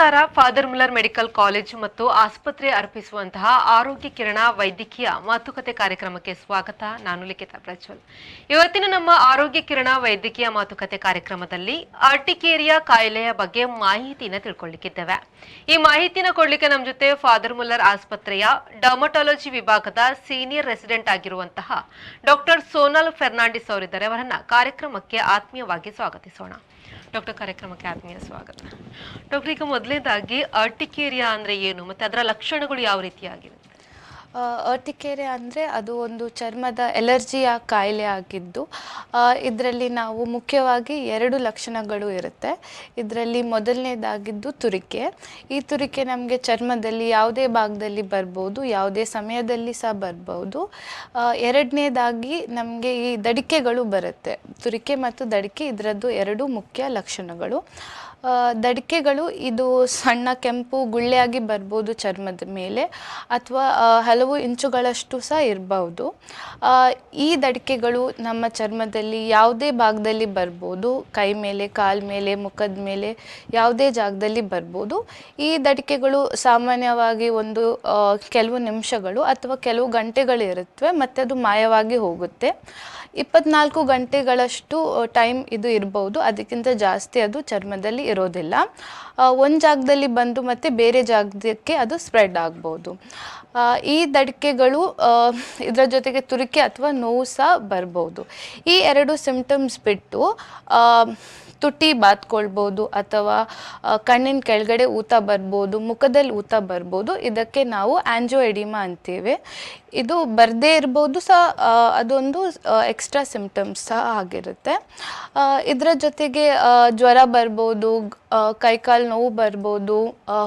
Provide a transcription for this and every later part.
ನಮಸ್ಕಾರ. Father Muller medical college ಮತ್ತು ಆಸ್ಪತ್ರೆ ಅರ್ಪಿಸುವಂತಹ ಆರೋಗ್ಯ ಕಿರಣ ವೈದ್ಯಕೀಯ ಮಾತುಕತೆ ಕಾರ್ಯಕ್ರಮಕ್ಕೆ ಸ್ವಾಗತ. ನಾನು ಲಿಖಿತ ಪ್ರಜ್ವಲ್. ಇವತ್ತಿನ ನಮ್ಮ ಆರೋಗ್ಯ ಕಿರಣ ವೈದ್ಯಕೀಯ ಮಾತುಕತೆ ಕಾರ್ಯಕ್ರಮದಲ್ಲಿ ಆರ್ಟಿಕೇರಿಯಾ ಕಾಯಿಲೆಯ ಬಗ್ಗೆ ಮಾಹಿತಿನ ತಿಳ್ಕೊಳ್ಳಿಕ್ಕಿದ್ದೇವೆ. ಈ ಮಾಹಿತಿನ ಕೊಡ್ಲಿಕ್ಕೆ ನಮ್ಮ ಜೊತೆ ಫಾದರ್ ಮುಲ್ಲರ್ ಆಸ್ಪತ್ರೆಯ ಡರ್ಮಟಾಲಜಿ ವಿಭಾಗದ ಸೀನಿಯರ್ ರೆಸಿಡೆಂಟ್ ಆಗಿರುವಂತಹ ಡಾಕ್ಟರ್ ಸೋನಲ್ ಫೆರ್ನಾಂಡಿಸ್ ಅವರಿದ್ದಾರೆ. ಅವರನ್ನ ಕಾರ್ಯಕ್ರಮಕ್ಕೆ ಆತ್ಮೀಯವಾಗಿ ಸ್ವಾಗತಿಸೋಣ. ಡಾಕ್ಟರ್ ಕಾರ್ಯಕ್ರಮಕ್ಕೆ ಆತ್ಮೀಯ ಸ್ವಾಗತ. ಡಾಕ್ಟರ್, ಈಗ ಮೊದಲನೇದಾಗಿ ಅರ್ಟಿಕೇರಿಯಾ ಅಂದ್ರೆ ಏನು? ಮತ್ತೆ ಅದರ ಲಕ್ಷಣಗಳು ಯಾವ ರೀತಿಯಾಗಿರುತ್ತೆ ಅರ್ಟಿಕೇರೆ ಅಂದರೆ ಅದು ಒಂದು ಚರ್ಮದ ಎಲರ್ಜಿಯ ಕಾಯಿಲೆ ಆಗಿದ್ದು ಇದರಲ್ಲಿ ನಾವು ಮುಖ್ಯವಾಗಿ ಎರಡು ಲಕ್ಷಣಗಳು ಇರುತ್ತೆ. ಇದರಲ್ಲಿ ಮೊದಲನೇದಾಗಿದ್ದು ತುರಿಕೆ. ಈ ತುರಿಕೆ ನಮಗೆ ಚರ್ಮದಲ್ಲಿ ಯಾವುದೇ ಭಾಗದಲ್ಲಿ ಬರ್ಬೋದು, ಯಾವುದೇ ಸಮಯದಲ್ಲಿ ಸಹ ಬರ್ಬೋದು. ಎರಡನೇದಾಗಿ ನಮಗೆ ಈ ದಡಿಕೆಗಳು ಬರುತ್ತೆ. ತುರಿಕೆ ಮತ್ತು ದಡಿಕೆ ಇದರದ್ದು ಎರಡು ಮುಖ್ಯ ಲಕ್ಷಣಗಳು. ದಡಿಕೆಗಳು ಇದು ಸಣ್ಣ ಕೆಂಪು ಗುಳ್ಳೆಯಾಗಿ ಬರ್ಬೋದು ಚರ್ಮದ ಮೇಲೆ ಅಥವಾ ಹಲವು ಇಂಚುಗಳಷ್ಟು ಸಹ ಇರಬಹುದು ಈ ದಡಿಕೆಗಳು ನಮ್ಮ ಚರ್ಮದಲ್ಲಿ ಯಾವುದೇ ಭಾಗದಲ್ಲಿ ಬರ್ಬೋದು. ಕೈ ಮೇಲೆ, ಕಾಲ್ ಮೇಲೆ, ಮುಖದ ಮೇಲೆ ಯಾವುದೇ ಜಾಗದಲ್ಲಿ ಬರ್ಬೋದು. ಈ ದಡಿಕೆಗಳು ಸಾಮಾನ್ಯವಾಗಿ ಒಂದು ಕೆಲವು ನಿಮಿಷಗಳು ಅಥವಾ ಕೆಲವು ಗಂಟೆಗಳು ಇರುತ್ತವೆ, ಮತ್ತು ಅದು ಮಾಯವಾಗಿ ಹೋಗುತ್ತೆ. ಇಪ್ಪತ್ನಾಲ್ಕು ಗಂಟೆಗಳಷ್ಟು ಟೈಮ್ ಇದು ಇರಬಹುದು ಅದಕ್ಕಿಂತ ಜಾಸ್ತಿ ಅದು ಚರ್ಮದಲ್ಲಿ ಇರೋದಿಲ್ಲ. ಒಂದು ಜಾಗದಲ್ಲಿ ಬಂದು ಮತ್ತೆ ಬೇರೆ ಜಾಗಕ್ಕೆ ಅದು ಸ್ಪ್ರೆಡ್ ಆಗ್ಬೋದು. ಈ ದಡಿಕೆಗಳು ಇದರ ಜೊತೆಗೆ ತುರಿಕೆ ಅಥವಾ ನೋವು ಸಹ ಬರ್ಬೋದು. ಈ ಎರಡು ಸಿಂಪ್ಟಮ್ಸ್ ಬಿಟ್ಟು ತುಟಿ ಬಾತ್ಕೊಳ್ಬೋದು ಅಥವಾ ಕಣ್ಣಿನ ಕೆಳಗಡೆ ಊತ ಬರ್ಬೋದು, ಮುಖದಲ್ಲಿ ಊತ ಬರ್ಬೋದು, ಇದಕ್ಕೆ ನಾವು ಆಂಜೋ ಎಡಿಮಾ ಅಂತೀವಿ. ಇದು ಬರದೇ ಇರ್ಬೋದು ಸಹ ಅದೊಂದು ಎಕ್ಸ್ಟ್ರಾ ಸಿಂಪ್ಟಮ್ಸ್ ಸಹ ಆಗಿರುತ್ತೆ. ಇದರ ಜೊತೆಗೆ ಜ್ವರ ಬರ್ಬೋದು ಕೈಕಾಲು ನೋವು ಬರ್ಬೋದು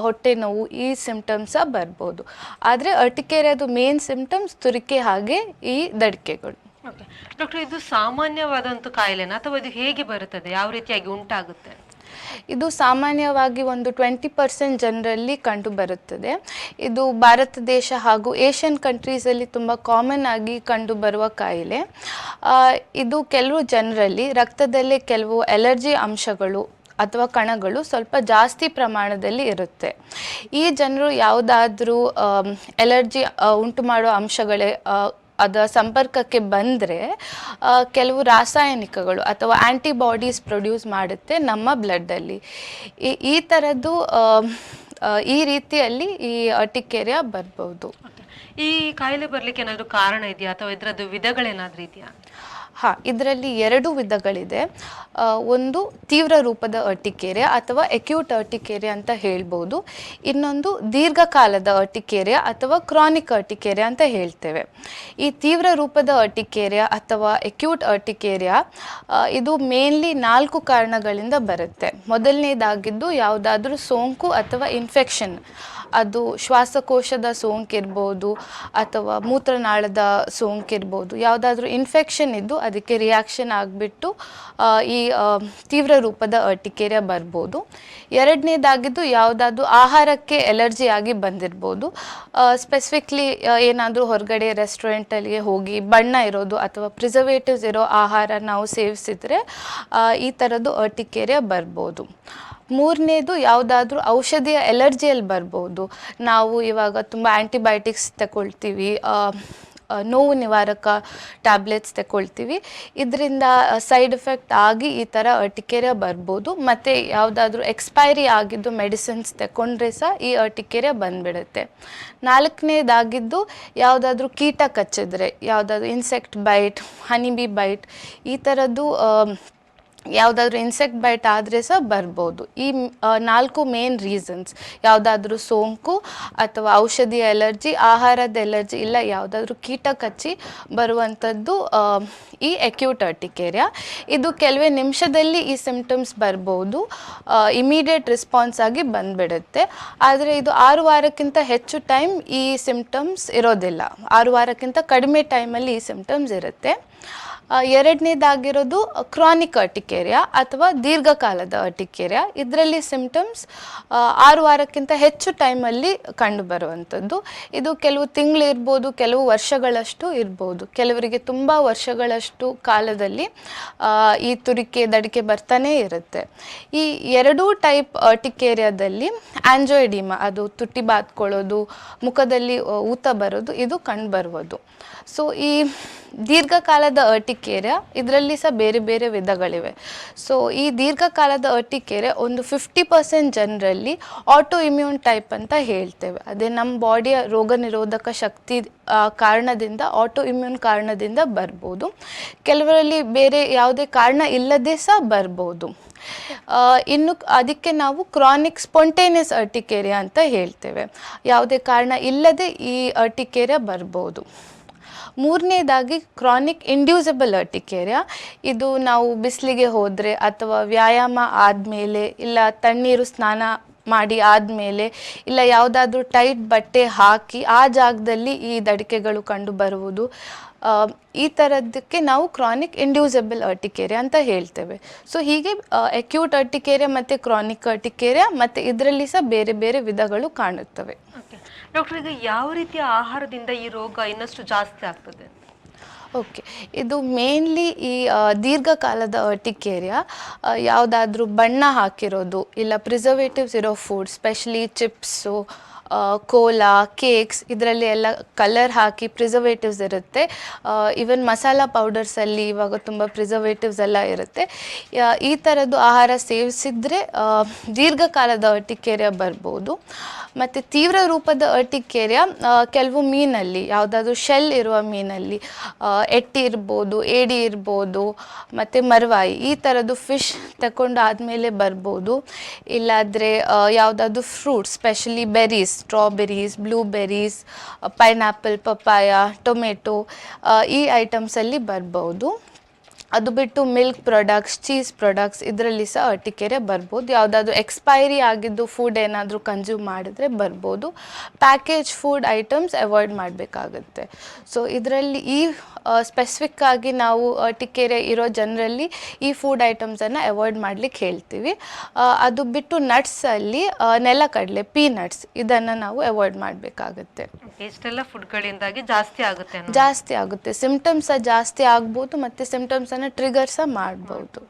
ಹೊಟ್ಟೆ ನೋವು ಈ ಸಿಂಪ್ಟಮ್ಸ್ ಸಹ ಬರ್ಬೋದು. ಆದರೆ ಅರ್ಟಿಕೇರಿಯಾದು ಮೇನ್ ಸಿಂಪ್ಟಮ್ಸ್ ತುರಿಕೆ ಹಾಗೆ ಈ ದಡಿಕೆಗಳು. ಡಾಕ್ಟರ್, ಇದು ಸಾಮಾನ್ಯವಾದಂತ ಕಾಯಿಲೆನಾ? ಅಥವಾ ಇದು ಹೇಗೆ ಬರುತ್ತದೆ? ಯಾವ ರೀತಿಯಾಗಿ ಉಂಟಾಗುತ್ತೆ? ಇದು ಸಾಮಾನ್ಯವಾಗಿ ಒಂದು ಟ್ವೆಂಟಿ ಪರ್ಸೆಂಟ್ ಜನರಲ್ಲಿ ಕಂಡು ಬರುತ್ತದೆ. ಇದು ಭಾರತ ದೇಶ ಹಾಗೂ ಏಷ್ಯನ್ ಕಂಟ್ರೀಸಲ್ಲಿ ತುಂಬ ಕಾಮನ್ ಆಗಿ ಕಂಡು ಬರುವ ಕಾಯಿಲೆ. ಇದು ಕೆಲವು ಜನರಲ್ಲಿ ರಕ್ತದಲ್ಲೇ ಕೆಲವು ಎಲರ್ಜಿ ಅಂಶಗಳು ಅಥವಾ ಕಣಗಳು ಸ್ವಲ್ಪ ಜಾಸ್ತಿ ಪ್ರಮಾಣದಲ್ಲಿ ಇರುತ್ತೆ. ಈ ಜನರು ಯಾವುದಾದ್ರೂ ಎಲರ್ಜಿ ಉಂಟು ಮಾಡುವ ಅಂಶಗಳೇ ಅದರ ಸಂಪರ್ಕಕ್ಕೆ ಬಂದರೆ ಕೆಲವು ರಾಸಾಯನಿಕಗಳು ಅಥವಾ ಆ್ಯಂಟಿಬಾಡೀಸ್ ಪ್ರೊಡ್ಯೂಸ್ ಮಾಡುತ್ತೆ ನಮ್ಮ ಬ್ಲಡ್ಡಲ್ಲಿ ಈ ಈ ಥರದ್ದು ಈ ರೀತಿಯಲ್ಲಿ ಈ ಅಟಿಕೆರಿಯಾ ಬರ್ಬೋದು. ಈ ಕಾಯಿಲೆ ಬರಲಿಕ್ಕೆ ಏನಾದರೂ ಕಾರಣ ಇದೆಯಾ ಅಥವಾ ಇದರದ್ದು ವಿಧಗಳೇನಾದರೂ ಇದೆಯಾ? ಹಾಂ, ಇದರಲ್ಲಿ ಎರಡು ವಿಧಗಳಿದೆ. ಒಂದು ತೀವ್ರ ರೂಪದ ಅರ್ಟಿಕೇರೆ ಅಥವಾ ಎಕ್ಯೂಟ್ ಅರ್ಟಿಕೇರೆ ಅಂತ ಹೇಳ್ಬೋದು. ಇನ್ನೊಂದು ದೀರ್ಘಕಾಲದ ಅರ್ಟಿಕೇರಿಯಾ ಅಥವಾ ಕ್ರಾನಿಕ್ ಅರ್ಟಿಕೇರಿಯಾ ಅಂತ ಹೇಳ್ತೇವೆ. ಈ ತೀವ್ರ ರೂಪದ ಅರ್ಟಿಕೇರಿಯಾ ಅಥವಾ ಎಕ್ಯೂಟ್ ಅರ್ಟಿಕೇರಿಯಾ ಇದು ಮೇನ್ಲಿ ನಾಲ್ಕು ಕಾರಣಗಳಿಂದ ಬರುತ್ತೆ. ಮೊದಲನೇದಾಗಿದ್ದು ಯಾವುದಾದ್ರೂ ಸೋಂಕು ಅಥವಾ ಇನ್ಫೆಕ್ಷನ್ ಅದು ಶ್ವಾಸಕೋಶದ ಸೋಂಕಿರ್ಬೋದು ಅಥವಾ ಮೂತ್ರನಾಳದ ಸೋಂಕಿರ್ಬೋದು. ಯಾವುದಾದ್ರೂ ಇನ್ಫೆಕ್ಷನ್ ಇದ್ದು ಅದಕ್ಕೆ ರಿಯಾಕ್ಷನ್ ಆಗಿಬಿಟ್ಟು ಈ ತೀವ್ರ ರೂಪದ ಅರ್ಟಿಕೇರಿಯ ಬರ್ಬೋದು. ಎರಡನೇದಾಗಿದ್ದು ಯಾವುದಾದ್ರೂ ಆಹಾರಕ್ಕೆ ಎಲರ್ಜಿ ಆಗಿ ಬಂದಿರ್ಬೋದು. ಸ್ಪೆಸಿಫಿಕ್ಲಿ ಏನಾದರೂ ಹೊರಗಡೆ ರೆಸ್ಟೋರೆಂಟಲ್ಲಿಗೆ ಹೋಗಿ ಬಣ್ಣ ಇರೋದು ಅಥವಾ ಪ್ರಿಸರ್ವೇಟಿವ್ಸ್ ಇರೋ ಆಹಾರ ನಾವು ಸೇವಿಸಿದರೆ ಈ ಥರದ್ದು ಅರ್ಟಿಕೇರಿಯ ಬರ್ಬೋದು. ಮೂರನೇದು ಯಾವುದಾದ್ರೂ ಔಷಧಿಯ ಎಲರ್ಜಿಯಲ್ಲಿ ಬರ್ಬೋದು. ನಾವು ಇವಾಗ ತುಂಬ ಆ್ಯಂಟಿಬಯೋಟಿಕ್ಸ್ ತಗೊಳ್ತೀವಿ ನೋವು ನಿವಾರಕ ಟ್ಯಾಬ್ಲೆಟ್ಸ್ ತಗೊಳ್ತೀವಿ. ಇದರಿಂದ ಸೈಡ್ ಎಫೆಕ್ಟ್ ಆಗಿ ಈ ಥರ ಅರ್ಟಿಕೇರಿಯಾ ಬರ್ಬೋದು. ಮತ್ತು ಯಾವುದಾದ್ರೂ ಎಕ್ಸ್ಪೈರಿ ಆಗಿದ್ದು ಮೆಡಿಸಿನ್ಸ್ ತಗೊಂಡ್ರೆ ಸಹ ಈ ಅರ್ಟಿಕೇರಿಯಾ ಬಂದ್ಬಿಡುತ್ತೆ. ನಾಲ್ಕನೇದಾಗಿದ್ದು ಯಾವುದಾದ್ರೂ ಕೀಟ ಕಚ್ಚಿದ್ರೆ, ಯಾವುದಾದ್ರೂ ಇನ್ಸೆಕ್ಟ್ ಬೈಟ್ ಹನಿಬಿ ಬೈಟ್ ಈ ಥರದ್ದು ಯಾವುದಾದ್ರೂ ಇನ್ಸೆಕ್ಟ್ ಬೈಟ್ ಆದರೆ ಸಹ ಬರ್ಬೋದು. ಈ ನಾಲ್ಕು ಮೇನ್ ರೀಸನ್ಸ್ ಯಾವುದಾದ್ರೂ ಸೋಂಕು ಅಥವಾ ಔಷಧಿ ಎಲರ್ಜಿ ಆಹಾರದ ಎಲರ್ಜಿ ಇಲ್ಲ, ಯಾವುದಾದ್ರೂ ಕೀಟ ಕಚ್ಚಿ ಬರುವಂಥದ್ದು ಈ ಅಕ್ಯೂಟ್ ಅರ್ಟಿಕೇರಿಯಾ ಇದು ಕೆಲವೇ ನಿಮಿಷದಲ್ಲಿ ಈ ಸಿಂಪ್ಟಮ್ಸ್ ಬರ್ಬೋದು. ಇಮಿಡಿಯೇಟ್ ರೆಸ್ಪಾನ್ಸ್ ಆಗಿ ಬಂದ್ಬಿಡುತ್ತೆ. ಆದರೆ ಇದು ಆರು ವಾರಕ್ಕಿಂತ ಹೆಚ್ಚು ಟೈಮ್ ಈ ಸಿಂಪ್ಟಮ್ಸ್ ಇರೋದಿಲ್ಲ. ಆರು ವಾರಕ್ಕಿಂತ ಕಡಿಮೆ ಟೈಮಲ್ಲಿ ಈ ಸಿಂಪ್ಟಮ್ಸ್ ಇರುತ್ತೆ. ಎರಡನೇದಾಗಿರೋದು ಕ್ರಾನಿಕ್ ಅರ್ಟಿಕೇರಿಯಾ ಅಥವಾ ದೀರ್ಘಕಾಲದ ಅರ್ಟಿಕೇರಿಯಾ ಇದರಲ್ಲಿ ಸಿಂಪ್ಟಮ್ಸ್ ಆರು ವಾರಕ್ಕಿಂತ ಹೆಚ್ಚು ಟೈಮಲ್ಲಿ ಕಂಡುಬರುವಂಥದ್ದು. ಇದು ಕೆಲವು ತಿಂಗಳು ಇರ್ಬೋದು, ಕೆಲವು ವರ್ಷಗಳಷ್ಟು ಇರ್ಬೋದು. ಕೆಲವರಿಗೆ ತುಂಬ ವರ್ಷಗಳಷ್ಟು ಕಾಲದಲ್ಲಿ ಈ ತುರಿಕೆ, ದಡಿಕೆ ಬರ್ತಾನೆ ಇರುತ್ತೆ. ಈ ಎರಡೂ ಟೈಪ್ ಅರ್ಟಿಕೇರಿಯಾದಲ್ಲಿ ಆಂಜೋಯಿಡಿಮಾ ಅದು ತುಟಿ ಬಾತ್ಕೊಳ್ಳೋದು ಮುಖದಲ್ಲಿ ಊತ ಬರೋದು, ಇದು ಕಂಡುಬರುವುದು. ಸೊ ಈ ದೀರ್ಘಕಾಲದ ಅರ್ಟಿಕೇರಿಯಾ ಇದರಲ್ಲಿ ಸಹ ಬೇರೆ ಬೇರೆ ವಿಧಗಳಿವೆ. ಸೊ ಈ ದೀರ್ಘಕಾಲದ ಅರ್ಟಿಕೇರಿಯಾ ಒಂದು ಫಿಫ್ಟಿ ಪರ್ಸೆಂಟ್ ಜನರಲ್ಲಿ ಆಟೋ ಇಮ್ಯೂನ್ ಟೈಪ್ ಅಂತ ಹೇಳ್ತೇವೆ. ಅದೇ ನಮ್ಮ ಬಾಡಿಯ ರೋಗ ನಿರೋಧಕ ಶಕ್ತಿ ಕಾರಣದಿಂದ ಆಟೋ ಇಮ್ಯೂನ್ ಕಾರಣದಿಂದ ಬರ್ಬೋದು. ಕೆಲವರಲ್ಲಿ ಬೇರೆ ಯಾವುದೇ ಕಾರಣ ಇಲ್ಲದೆ ಸಹ ಬರ್ಬೋದು. ಇನ್ನು ಅದಕ್ಕೆ ನಾವು ಕ್ರಾನಿಕ್ ಸ್ಪಾಂಟೇನಿಯಸ್ ಅರ್ಟಿಕೇರಿಯಾ ಅಂತ ಹೇಳ್ತೇವೆ. ಯಾವುದೇ ಕಾರಣ ಇಲ್ಲದೆ ಈ ಅರ್ಟಿಕೇರಿಯಾ ಬರ್ಬೋದು. ಮೂರನೇದಾಗಿ ಕ್ರಾನಿಕ್ ಇಂಡ್ಯೂಸಬಲ್ ಅರ್ಟಿಕೇರಿಯಾ ಇದು ನಾವು ಬಿಸಿಲಿಗೆ ಹೋದರೆ ಅಥವಾ ವ್ಯಾಯಾಮ ಆದಮೇಲೆ ಇಲ್ಲ ತಣ್ಣೀರು ಸ್ನಾನ ಮಾಡಿ ಆದಮೇಲೆ ಇಲ್ಲ ಯಾವುದಾದ್ರೂ ಟೈಟ್ ಬಟ್ಟೆ ಹಾಕಿ ಆ ಜಾಗದಲ್ಲಿ ಈ ದಡಿಕೆಗಳು ಕಂಡು ಬರುವುದು. ಈ ಥರದಕ್ಕೆ ನಾವು ಕ್ರಾನಿಕ್ ಇಂಡ್ಯೂಸಬಲ್ ಅರ್ಟಿಕೇರಿಯಾ ಅಂತ ಹೇಳ್ತೇವೆ. ಸೊ ಹೀಗೆ ಅಕ್ಯೂಟ್ ಅರ್ಟಿಕೇರಿಯಾ ಮತ್ತು ಕ್ರಾನಿಕ್ ಅರ್ಟಿಕೇರಿಯಾ ಮತ್ತು ಇದರಲ್ಲಿ ಸಹ ಬೇರೆ ಬೇರೆ ವಿಧಗಳು ಕಾಣುತ್ತವೆ. ಡಾಕ್ಟರ್ ಈಗ ಯಾವ ರೀತಿಯ ಆಹಾರದಿಂದ ಈ ರೋಗ ಇನ್ನಷ್ಟು ಜಾಸ್ತಿ ಆಗ್ತದೆ? ಓಕೆ, ಇದು ಮೇನ್ಲಿ ಈ ದೀರ್ಘಕಾಲದ ಅರ್ಟಿಕೇರಿಯಾ ಯಾವುದಾದ್ರೂ ಬಣ್ಣ ಹಾಕಿರೋದು, ಇಲ್ಲ ಪ್ರಿಸರ್ವೇಟಿವ್ಸ್ ಇರೋ food specially chips cola, cakes, ಇದರಲ್ಲಿ ಎಲ್ಲ ಕಲರ್ ಹಾಕಿ ಪ್ರಿಸರ್ವೇಟಿವ್ಸ್ ಇರುತ್ತೆ. ಈವನ್ ಮಸಾಲ ಪೌಡರ್ಸಲ್ಲಿ ಇವಾಗ ತುಂಬ ಪ್ರಿಸರ್ವೇಟಿವ್ಸ್ ಎಲ್ಲ ಇರುತ್ತೆ. ಈ ಥರದ್ದು ಆಹಾರ ಸೇವಿಸಿದರೆ ದೀರ್ಘಕಾಲದ ಅರ್ಟಿಕೇರಿಯ ಬರ್ಬೋದು. ಮತ್ತು ತೀವ್ರ ರೂಪದ ಅರ್ಟಿಕೇರಿಯ ಕೆಲವು ಮೀನಲ್ಲಿ, ಯಾವುದಾದ್ರು ಶೆಲ್ ಇರುವ ಮೀನಲ್ಲಿ ಎಟ್ಟಿ ಇರ್ಬೋದು, ಏಡಿ ಇರ್ಬೋದು, ಮತ್ತು ಮರವಾಯಿ, ಈ ಥರದ್ದು ಫಿಶ್ ತಗೊಂಡು ಆದಮೇಲೆ ಬರ್ಬೋದು. ಇಲ್ಲಾದರೆ ಯಾವುದಾದ್ರೂ fruits specially berries strawberries blueberries pineapple papaya tomato ಈ ಐಟಮ್ಸಲ್ಲಿ ಬರ್ಬೋದು. ಅದು ಬಿಟ್ಟು ಮಿಲ್ಕ್ ಪ್ರಾಡಕ್ಟ್ಸ್ ಚೀಸ್ ಪ್ರಾಡಕ್ಟ್ಸ್ ಇದರಲ್ಲಿ ಸಹ ಅಟ್ಟಿಕೆರೆ ಬರ್ಬೋದು. ಯಾವುದಾದ್ರೂ ಎಕ್ಸ್ಪೈರಿ ಆಗಿದ್ದು ಫುಡ್ ಏನಾದರೂ ಕನ್ಸ್ಯೂಮ್ ಮಾಡಿದ್ರೆ ಬರ್ಬೋದು. ಪ್ಯಾಕೇಜ್ ಫುಡ್ ಐಟಮ್ಸ್ ಅವಾಯ್ಡ್ ಮಾಡಬೇಕಾಗುತ್ತೆ. ಸೊ ಇದರಲ್ಲಿ ಈ ಸ್ಪೆಸಿಫಿಕ್ ಆಗಿ ನಾವು ಟಿಕೆರೆ ಇರೋ ಜನರಲ್ಲಿ ಈ ಫುಡ್ ಐಟಮ್ಸನ್ನು ಅವಾಯ್ಡ್ ಮಾಡ್ಲಿಕ್ಕೆ ಹೇಳ್ತೀವಿ. ಅದು ಬಿಟ್ಟು ನಟ್ಸಲ್ಲಿ ನೆಲಕಡಲೆ ಪೀನಟ್ಸ್ ಇದನ್ನು ನಾವು ಅವಾಯ್ಡ್ ಮಾಡಬೇಕಾಗುತ್ತೆ. ಇಷ್ಟೆಲ್ಲ ಫುಡ್ಗಳಿಂದಾಗಿ ಜಾಸ್ತಿ ಆಗುತ್ತೆ ಜಾಸ್ತಿ ಆಗುತ್ತೆ. ಸಿಂಪ್ಟಮ್ಸ್ ಜಾಸ್ತಿ ಆಗ್ಬೋದು ಮತ್ತು ಸಿಂಪ್ಟಮ್ಸನ್ನು ಟ್ರಿಗರ್ ಸಹ ಮಾಡ್ಬೋದು.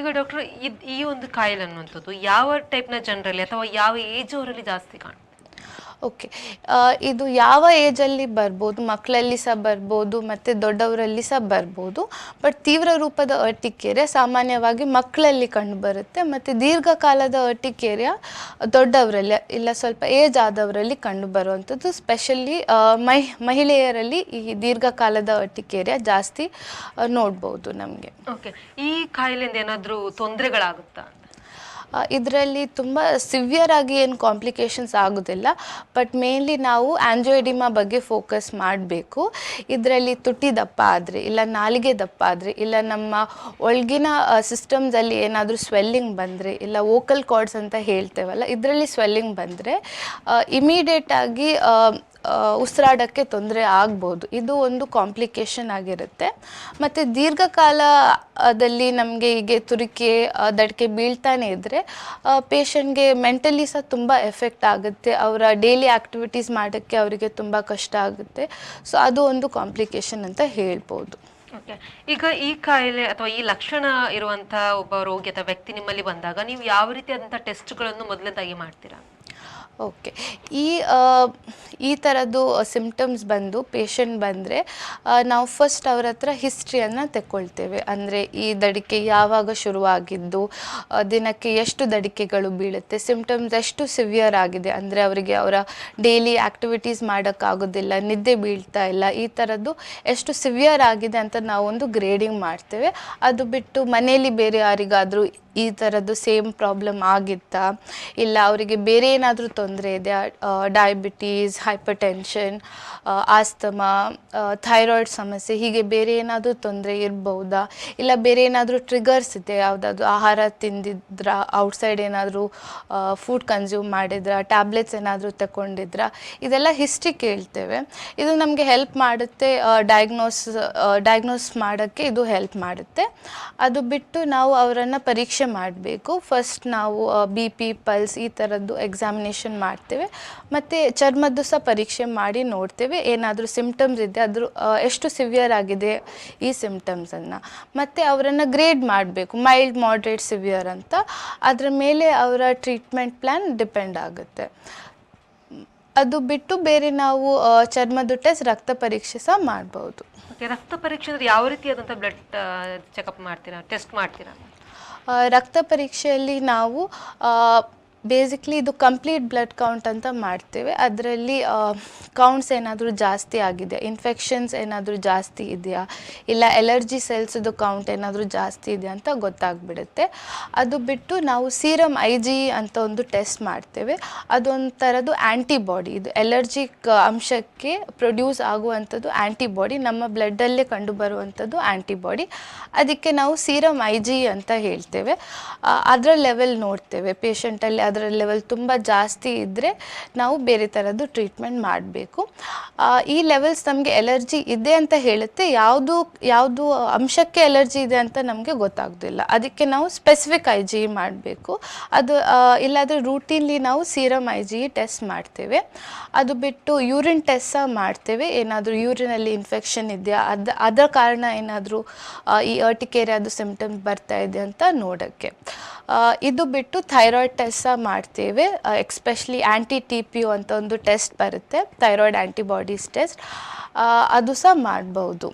ಈಗ ಡಾಕ್ಟರ್ ಈ ಒಂದು ಕಾಯಿಲೆ ಅನ್ನುವಂಥದ್ದು ಯಾವ ಟೈಪ್ನ ಜನರಲ್ಲಿ ಅಥವಾ ಯಾವ ಏಜ್ ಅವರಲ್ಲಿ ಜಾಸ್ತಿ ಕಾಣುತ್ತೆ ಓಕೆ ಇದು ಯಾವ ಏಜಲ್ಲಿ ಬರ್ಬೋದು? ಮಕ್ಕಳಲ್ಲಿ ಸಹ ಬರ್ಬೋದು, ಮತ್ತು ದೊಡ್ಡವರಲ್ಲಿ ಸಹ ಬರ್ಬೋದು. ಬಟ್ ತೀವ್ರ ರೂಪದ ಅರ್ಟಿಕೇರಿಯ ಸಾಮಾನ್ಯವಾಗಿ ಮಕ್ಕಳಲ್ಲಿ ಕಂಡುಬರುತ್ತೆ ಮತ್ತು ದೀರ್ಘಕಾಲದ ಅರ್ಟಿಕೇರಿಯ ದೊಡ್ಡವರಲ್ಲಿ, ಇಲ್ಲ ಸ್ವಲ್ಪ ಏಜ್ ಆದವರಲ್ಲಿ ಕಂಡುಬರುವಂಥದ್ದು ಸ್ಪೆಷಲಿ ಮಹಿ, ಮಹಿಳೆಯರಲ್ಲಿ ಈ ದೀರ್ಘಕಾಲದ ಅರ್ಟಿಕೇರಿಯ ಜಾಸ್ತಿ ನೋಡ್ಬೋದು ನಮಗೆ. ಓಕೆ ಈ ಕಾಯಿಲೆಯಿಂದ ಏನಾದರೂ ತೊಂದರೆಗಳಾಗುತ್ತಾ ಇದರಲ್ಲಿ ತುಂಬ ಸಿವಿಯರ್ ಆಗಿ ಏನು ಕಾಂಪ್ಲಿಕೇಶನ್ಸ್ ಆಗೋದಿಲ್ಲ ಬಟ್ ಮೇನ್ಲಿ ನಾವು ಆಂಜೋಯಿಡಿಮಾ ಬಗ್ಗೆ ಫೋಕಸ್ ಮಾಡಬೇಕು. ಇದರಲ್ಲಿ ತುಟಿ ದಪ್ಪ ಆದರೆ, ಇಲ್ಲ ನಾಲಿಗೆ ದಪ್ಪ ಆದರೆ, ಇಲ್ಲ ನಮ್ಮ ಒಳಗಿನ ಸಿಸ್ಟಮ್ಸಲ್ಲಿ ಏನಾದರೂ ಸ್ವೆಲ್ಲಿಂಗ್ ಬಂದರೆ, ಇಲ್ಲ ವೋಕಲ್ ಕಾರ್ಡ್ಸ್ ಅಂತ ಹೇಳ್ತೇವಲ್ಲ, ಇದರಲ್ಲಿ ಸ್ವೆಲ್ಲಿಂಗ್ ಬಂದರೆ ಇಮಿಡಿಯೇಟಾಗಿ ಉಸಿರಾಡೋಕ್ಕೆ ತೊಂದರೆ ಆಗ್ಬೋದು. ಇದು ಒಂದು ಕಾಂಪ್ಲಿಕೇಶನ್ ಆಗಿರುತ್ತೆ. ಮತ್ತು ದೀರ್ಘಕಾಲದಲ್ಲಿ ನಮಗೆ ಹೀಗೆ ತುರಿಕೆ ದಡಿಕೆ ಬೀಳ್ತಾನೆ ಇದ್ದರೆ ಪೇಷಂಟ್ಗೆ ಮೆಂಟಲಿ ಸಹ ತುಂಬ ಎಫೆಕ್ಟ್ ಆಗುತ್ತೆ. ಅವರ ಡೈಲಿ ಆ್ಯಕ್ಟಿವಿಟೀಸ್ ಮಾಡೋಕ್ಕೆ ಅವರಿಗೆ ತುಂಬ ಕಷ್ಟ ಆಗುತ್ತೆ. ಸೊ, ಅದು ಒಂದು ಕಾಂಪ್ಲಿಕೇಶನ್ ಅಂತ ಹೇಳ್ಬೋದು. ಓಕೆ. ಈಗ ಈ ಕಾಯಿಲೆ ಅಥವಾ ಈ ಲಕ್ಷಣ ಇರುವಂತಹ ಒಬ್ಬ ರೋಗಿ ಅಥವಾ ವ್ಯಕ್ತಿ ನಿಮ್ಮಲ್ಲಿ ಬಂದಾಗ ನೀವು ಯಾವ ರೀತಿಯಾದಂಥ ಟೆಸ್ಟ್ಗಳನ್ನು ಮೊದಲನೇದಾಗಿ ಮಾಡ್ತೀರಾ? ಓಕೆ. ಈ ಈ ಥರದ್ದು ಸಿಮ್ಟಮ್ಸ್ ಬಂದು ಪೇಷಂಟ್ ಬಂದರೆ ನಾವು ಫಸ್ಟ್ ಅವ್ರ ಹತ್ರ ಹಿಸ್ಟ್ರಿಯನ್ನು ತೆಕ್ಕೊಳ್ತೇವೆ. ಅಂದರೆ ಈ ದಡಿಕೆ ಯಾವಾಗ ಶುರುವಾಗಿದ್ದು ದಿನಕ್ಕೆ ಎಷ್ಟು ದಡಿಕೆಗಳು ಬೀಳುತ್ತೆ ಸಿಮ್ಟಮ್ಸ್ ಎಷ್ಟು ಸಿವಿಯರ್ ಆಗಿದೆ, ಅಂದರೆ ಅವರಿಗೆ ಅವರ ಡೈಲಿ ಆ್ಯಕ್ಟಿವಿಟೀಸ್ ಮಾಡೋಕ್ಕಾಗೋದಿಲ್ಲ, ನಿದ್ದೆ ಬೀಳ್ತಾ ಇಲ್ಲ, ಈ ಥರದ್ದು ಎಷ್ಟು ಸಿವಿಯರ್ ಆಗಿದೆ ಅಂತ ನಾವೊಂದು ಗ್ರೇಡಿಂಗ್ ಮಾಡ್ತೇವೆ. ಅದು ಬಿಟ್ಟು ಮನೆಯಲ್ಲಿ ಬೇರೆ ಯಾರಿಗಾದರೂ ಈ ಥರದ್ದು ಸೇಮ್ ಪ್ರಾಬ್ಲಮ್ ಆಗಿತ್ತಾ, ಇಲ್ಲ ಅವರಿಗೆ ಬೇರೆ ಏನಾದರೂ ತೊಂದರೆ ಇದೆ. Diabetes hypertension asthma thyroid ಸಮಸ್ಯೆ, ಹೀಗೆ ಬೇರೆ ಏನಾದರೂ ತೊಂದರೆ ಇರ್ಬೋದಾ? ಇಲ್ಲ ಬೇರೆ ಏನಾದರೂ ಟ್ರಿಗರ್ಸ್ ಇದೆ? ಯಾವುದಾದ್ರು ಆಹಾರ ತಿಂದಿದ್ರ? ಔಟ್ಸೈಡ್ ಏನಾದರೂ ಫುಡ್ ಕನ್ಸ್ಯೂಮ್ ಮಾಡಿದ್ರ? ಟ್ಯಾಬ್ಲೆಟ್ಸ್ ಏನಾದರೂ ತಗೊಂಡಿದ್ರ ಇದೆಲ್ಲ ಹಿಸ್ಟ್ರಿ ಕೇಳ್ತೇವೆ. ಇದು ನಮಗೆ ಹೆಲ್ಪ್ ಮಾಡುತ್ತೆ ಡಯಾಗ್ನೋಸ್ ಡಯಾಗ್ನೋಸ್ ಮಾಡೋಕ್ಕೆ ಇದು ಹೆಲ್ಪ್ ಮಾಡುತ್ತೆ. ಅದು ಬಿಟ್ಟು ನಾವು ಅವರನ್ನು ಪರೀಕ್ಷೆ ಮಾಡಬೇಕು. ಫಸ್ಟ್ ನಾವು ಬಿ ಪಿ ಪಲ್ಸ್ ಈ ಥರದ್ದು ಎಕ್ಸಾಮಿನೇಷನ್ ಮಾಡ್ತೇವೆ. ಮತ್ತು ಚರ್ಮದ್ದು ಸಹ ಪರೀಕ್ಷೆ ಮಾಡಿ ನೋಡ್ತೇವೆ. ಏನಾದರೂ ಸಿಮ್ಟಮ್ಸ್ ಇದೆ ಅದ್ರ ಎಷ್ಟು ಸಿವಿಯರ್ ಆಗಿದೆ ಈ ಸಿಮ್ಟಮ್ಸನ್ನು ಮತ್ತು ಅವರನ್ನು ಗ್ರೇಡ್ ಮಾಡಬೇಕು. ಮೈಲ್ಡ್ ಮಾಡ್ರೇಟ್ ಸಿವಿಯರ್ ಅಂತ. ಅದರ ಮೇಲೆ ಅವರ ಟ್ರೀಟ್ಮೆಂಟ್ ಪ್ಲ್ಯಾನ್ ಡಿಪೆಂಡ್ ಆಗುತ್ತೆ. ಅದು ಬಿಟ್ಟು ಬೇರೆ ನಾವು ಚರ್ಮದ ಟೆಸ್ಟ್ ರಕ್ತ ಪರೀಕ್ಷೆ ಸಹ ಮಾಡ್ಬೋದು. ರಕ್ತ ಪರೀಕ್ಷೆ ಅಂದ್ರೆ ಯಾವ ರೀತಿಯಾದಂಥ ಬ್ಲಡ್ ಚೆಕಪ್ ಮಾಡ್ತೀರಾ? ಟೆಸ್ಟ್ ಮಾಡ್ತೀರಾ? ರಕ್ತ ಪರೀಕ್ಷೆಯಲ್ಲಿ ನಾವು ಬೇಸಿಕ್ಲಿ ಇದು ಕಂಪ್ಲೀಟ್ ಬ್ಲಡ್ ಕೌಂಟ್ ಅಂತ ಮಾಡ್ತೇವೆ. ಅದರಲ್ಲಿ ಕೌಂಟ್ಸ್ ಏನಾದರೂ ಜಾಸ್ತಿ ಆಗಿದೆ ಇನ್ಫೆಕ್ಷನ್ಸ್ ಏನಾದರೂ ಜಾಸ್ತಿ ಇದೆಯಾ? ಇಲ್ಲ ಎಲರ್ಜಿ ಸೆಲ್ಸ್ದು ಕೌಂಟ್ ಏನಾದರೂ ಜಾಸ್ತಿ ಇದೆಯಾ ಅಂತ ಗೊತ್ತಾಗ್ಬಿಡುತ್ತೆ. ಅದು ಬಿಟ್ಟು ನಾವು ಸೀರಮ್ ಐ ಜಿ ಅಂತ ಒಂದು ಟೆಸ್ಟ್ ಮಾಡ್ತೇವೆ. ಅದೊಂದು ಥರದ್ದು ಆ್ಯಂಟಿಬಾಡಿ ಇದು ಎಲರ್ಜಿಕ್ ಅಂಶಕ್ಕೆ ಪ್ರೊಡ್ಯೂಸ್ ಆಗುವಂಥದ್ದು ಆ್ಯಂಟಿಬಾಡಿ ನಮ್ಮ ಬ್ಲಡ್ಡಲ್ಲೇ ಕಂಡುಬರುವಂಥದ್ದು ಆ್ಯಂಟಿಬಾಡಿ ಅದಕ್ಕೆ ನಾವು ಸೀರಮ್ ಐ ಜಿ ಅಂತ ಹೇಳ್ತೇವೆ. ಅದರ ಲೆವೆಲ್ ನೋಡ್ತೇವೆ. ಪೇಷಂಟಲ್ಲಿ ಅದರ ಲೆವೆಲ್ ತುಂಬ ಜಾಸ್ತಿ ಇದ್ದರೆ ನಾವು ಬೇರೆ ಥರದ್ದು ಟ್ರೀಟ್ಮೆಂಟ್ ಮಾಡಬೇಕು. ಈ ಲೆವೆಲ್ಸ್ ನಮಗೆ ಎಲರ್ಜಿ ಇದೆ ಅಂತ ಹೇಳುತ್ತೆ. ಯಾವುದು ಯಾವುದು ಅಂಶಕ್ಕೆ ಎಲರ್ಜಿ ಇದೆ ಅಂತ ನಮಗೆ ಗೊತ್ತಾಗೋದಿಲ್ಲ. ಅದಕ್ಕೆ ನಾವು ಸ್ಪೆಸಿಫಿಕ್ ಐ ಜಿ ಮಾಡಬೇಕು. ಅದು ಇಲ್ಲಾದರೆ ರೂಟೀನ್ಲಿ ನಾವು ಸೀರಮ್ ಐ ಜಿ ಟೆಸ್ಟ್ ಮಾಡ್ತೇವೆ. ಅದು ಬಿಟ್ಟು ಯೂರಿನ್ ಟೆಸ್ಟ್ ಸಹ ಮಾಡ್ತೇವೆ. ಏನಾದರೂ ಯೂರಿನಲ್ಲಿ ಇನ್ಫೆಕ್ಷನ್ ಇದೆಯಾ, ಅದು ಅದರ ಕಾರಣ ಏನಾದರೂ ಈ ಅರ್ಟಿಕೇರಿಯಾದು ಸಿಂಪ್ಟಮ್ಸ್ ಬರ್ತಾ ಇದೆ ಅಂತ ನೋಡೋಕ್ಕೆ. ಇದು ಬಿಟ್ಟು ಥೈರಾಯ್ಡ್ ಟೆಸ್ಟ್ ಸಹ ಮಾಡ್ತೇವೆ. Especially anti T P U ಅಂತ ಒಂದು ಟೆಸ್ಟ್ ಬರುತ್ತೆ ಥೈರಾಯ್ಡ್ ಆ್ಯಂಟಿಬಾಡೀಸ್ ಟೆಸ್ಟ್ ಅದು ಸಹ ಮಾಡ್ಬೋದು.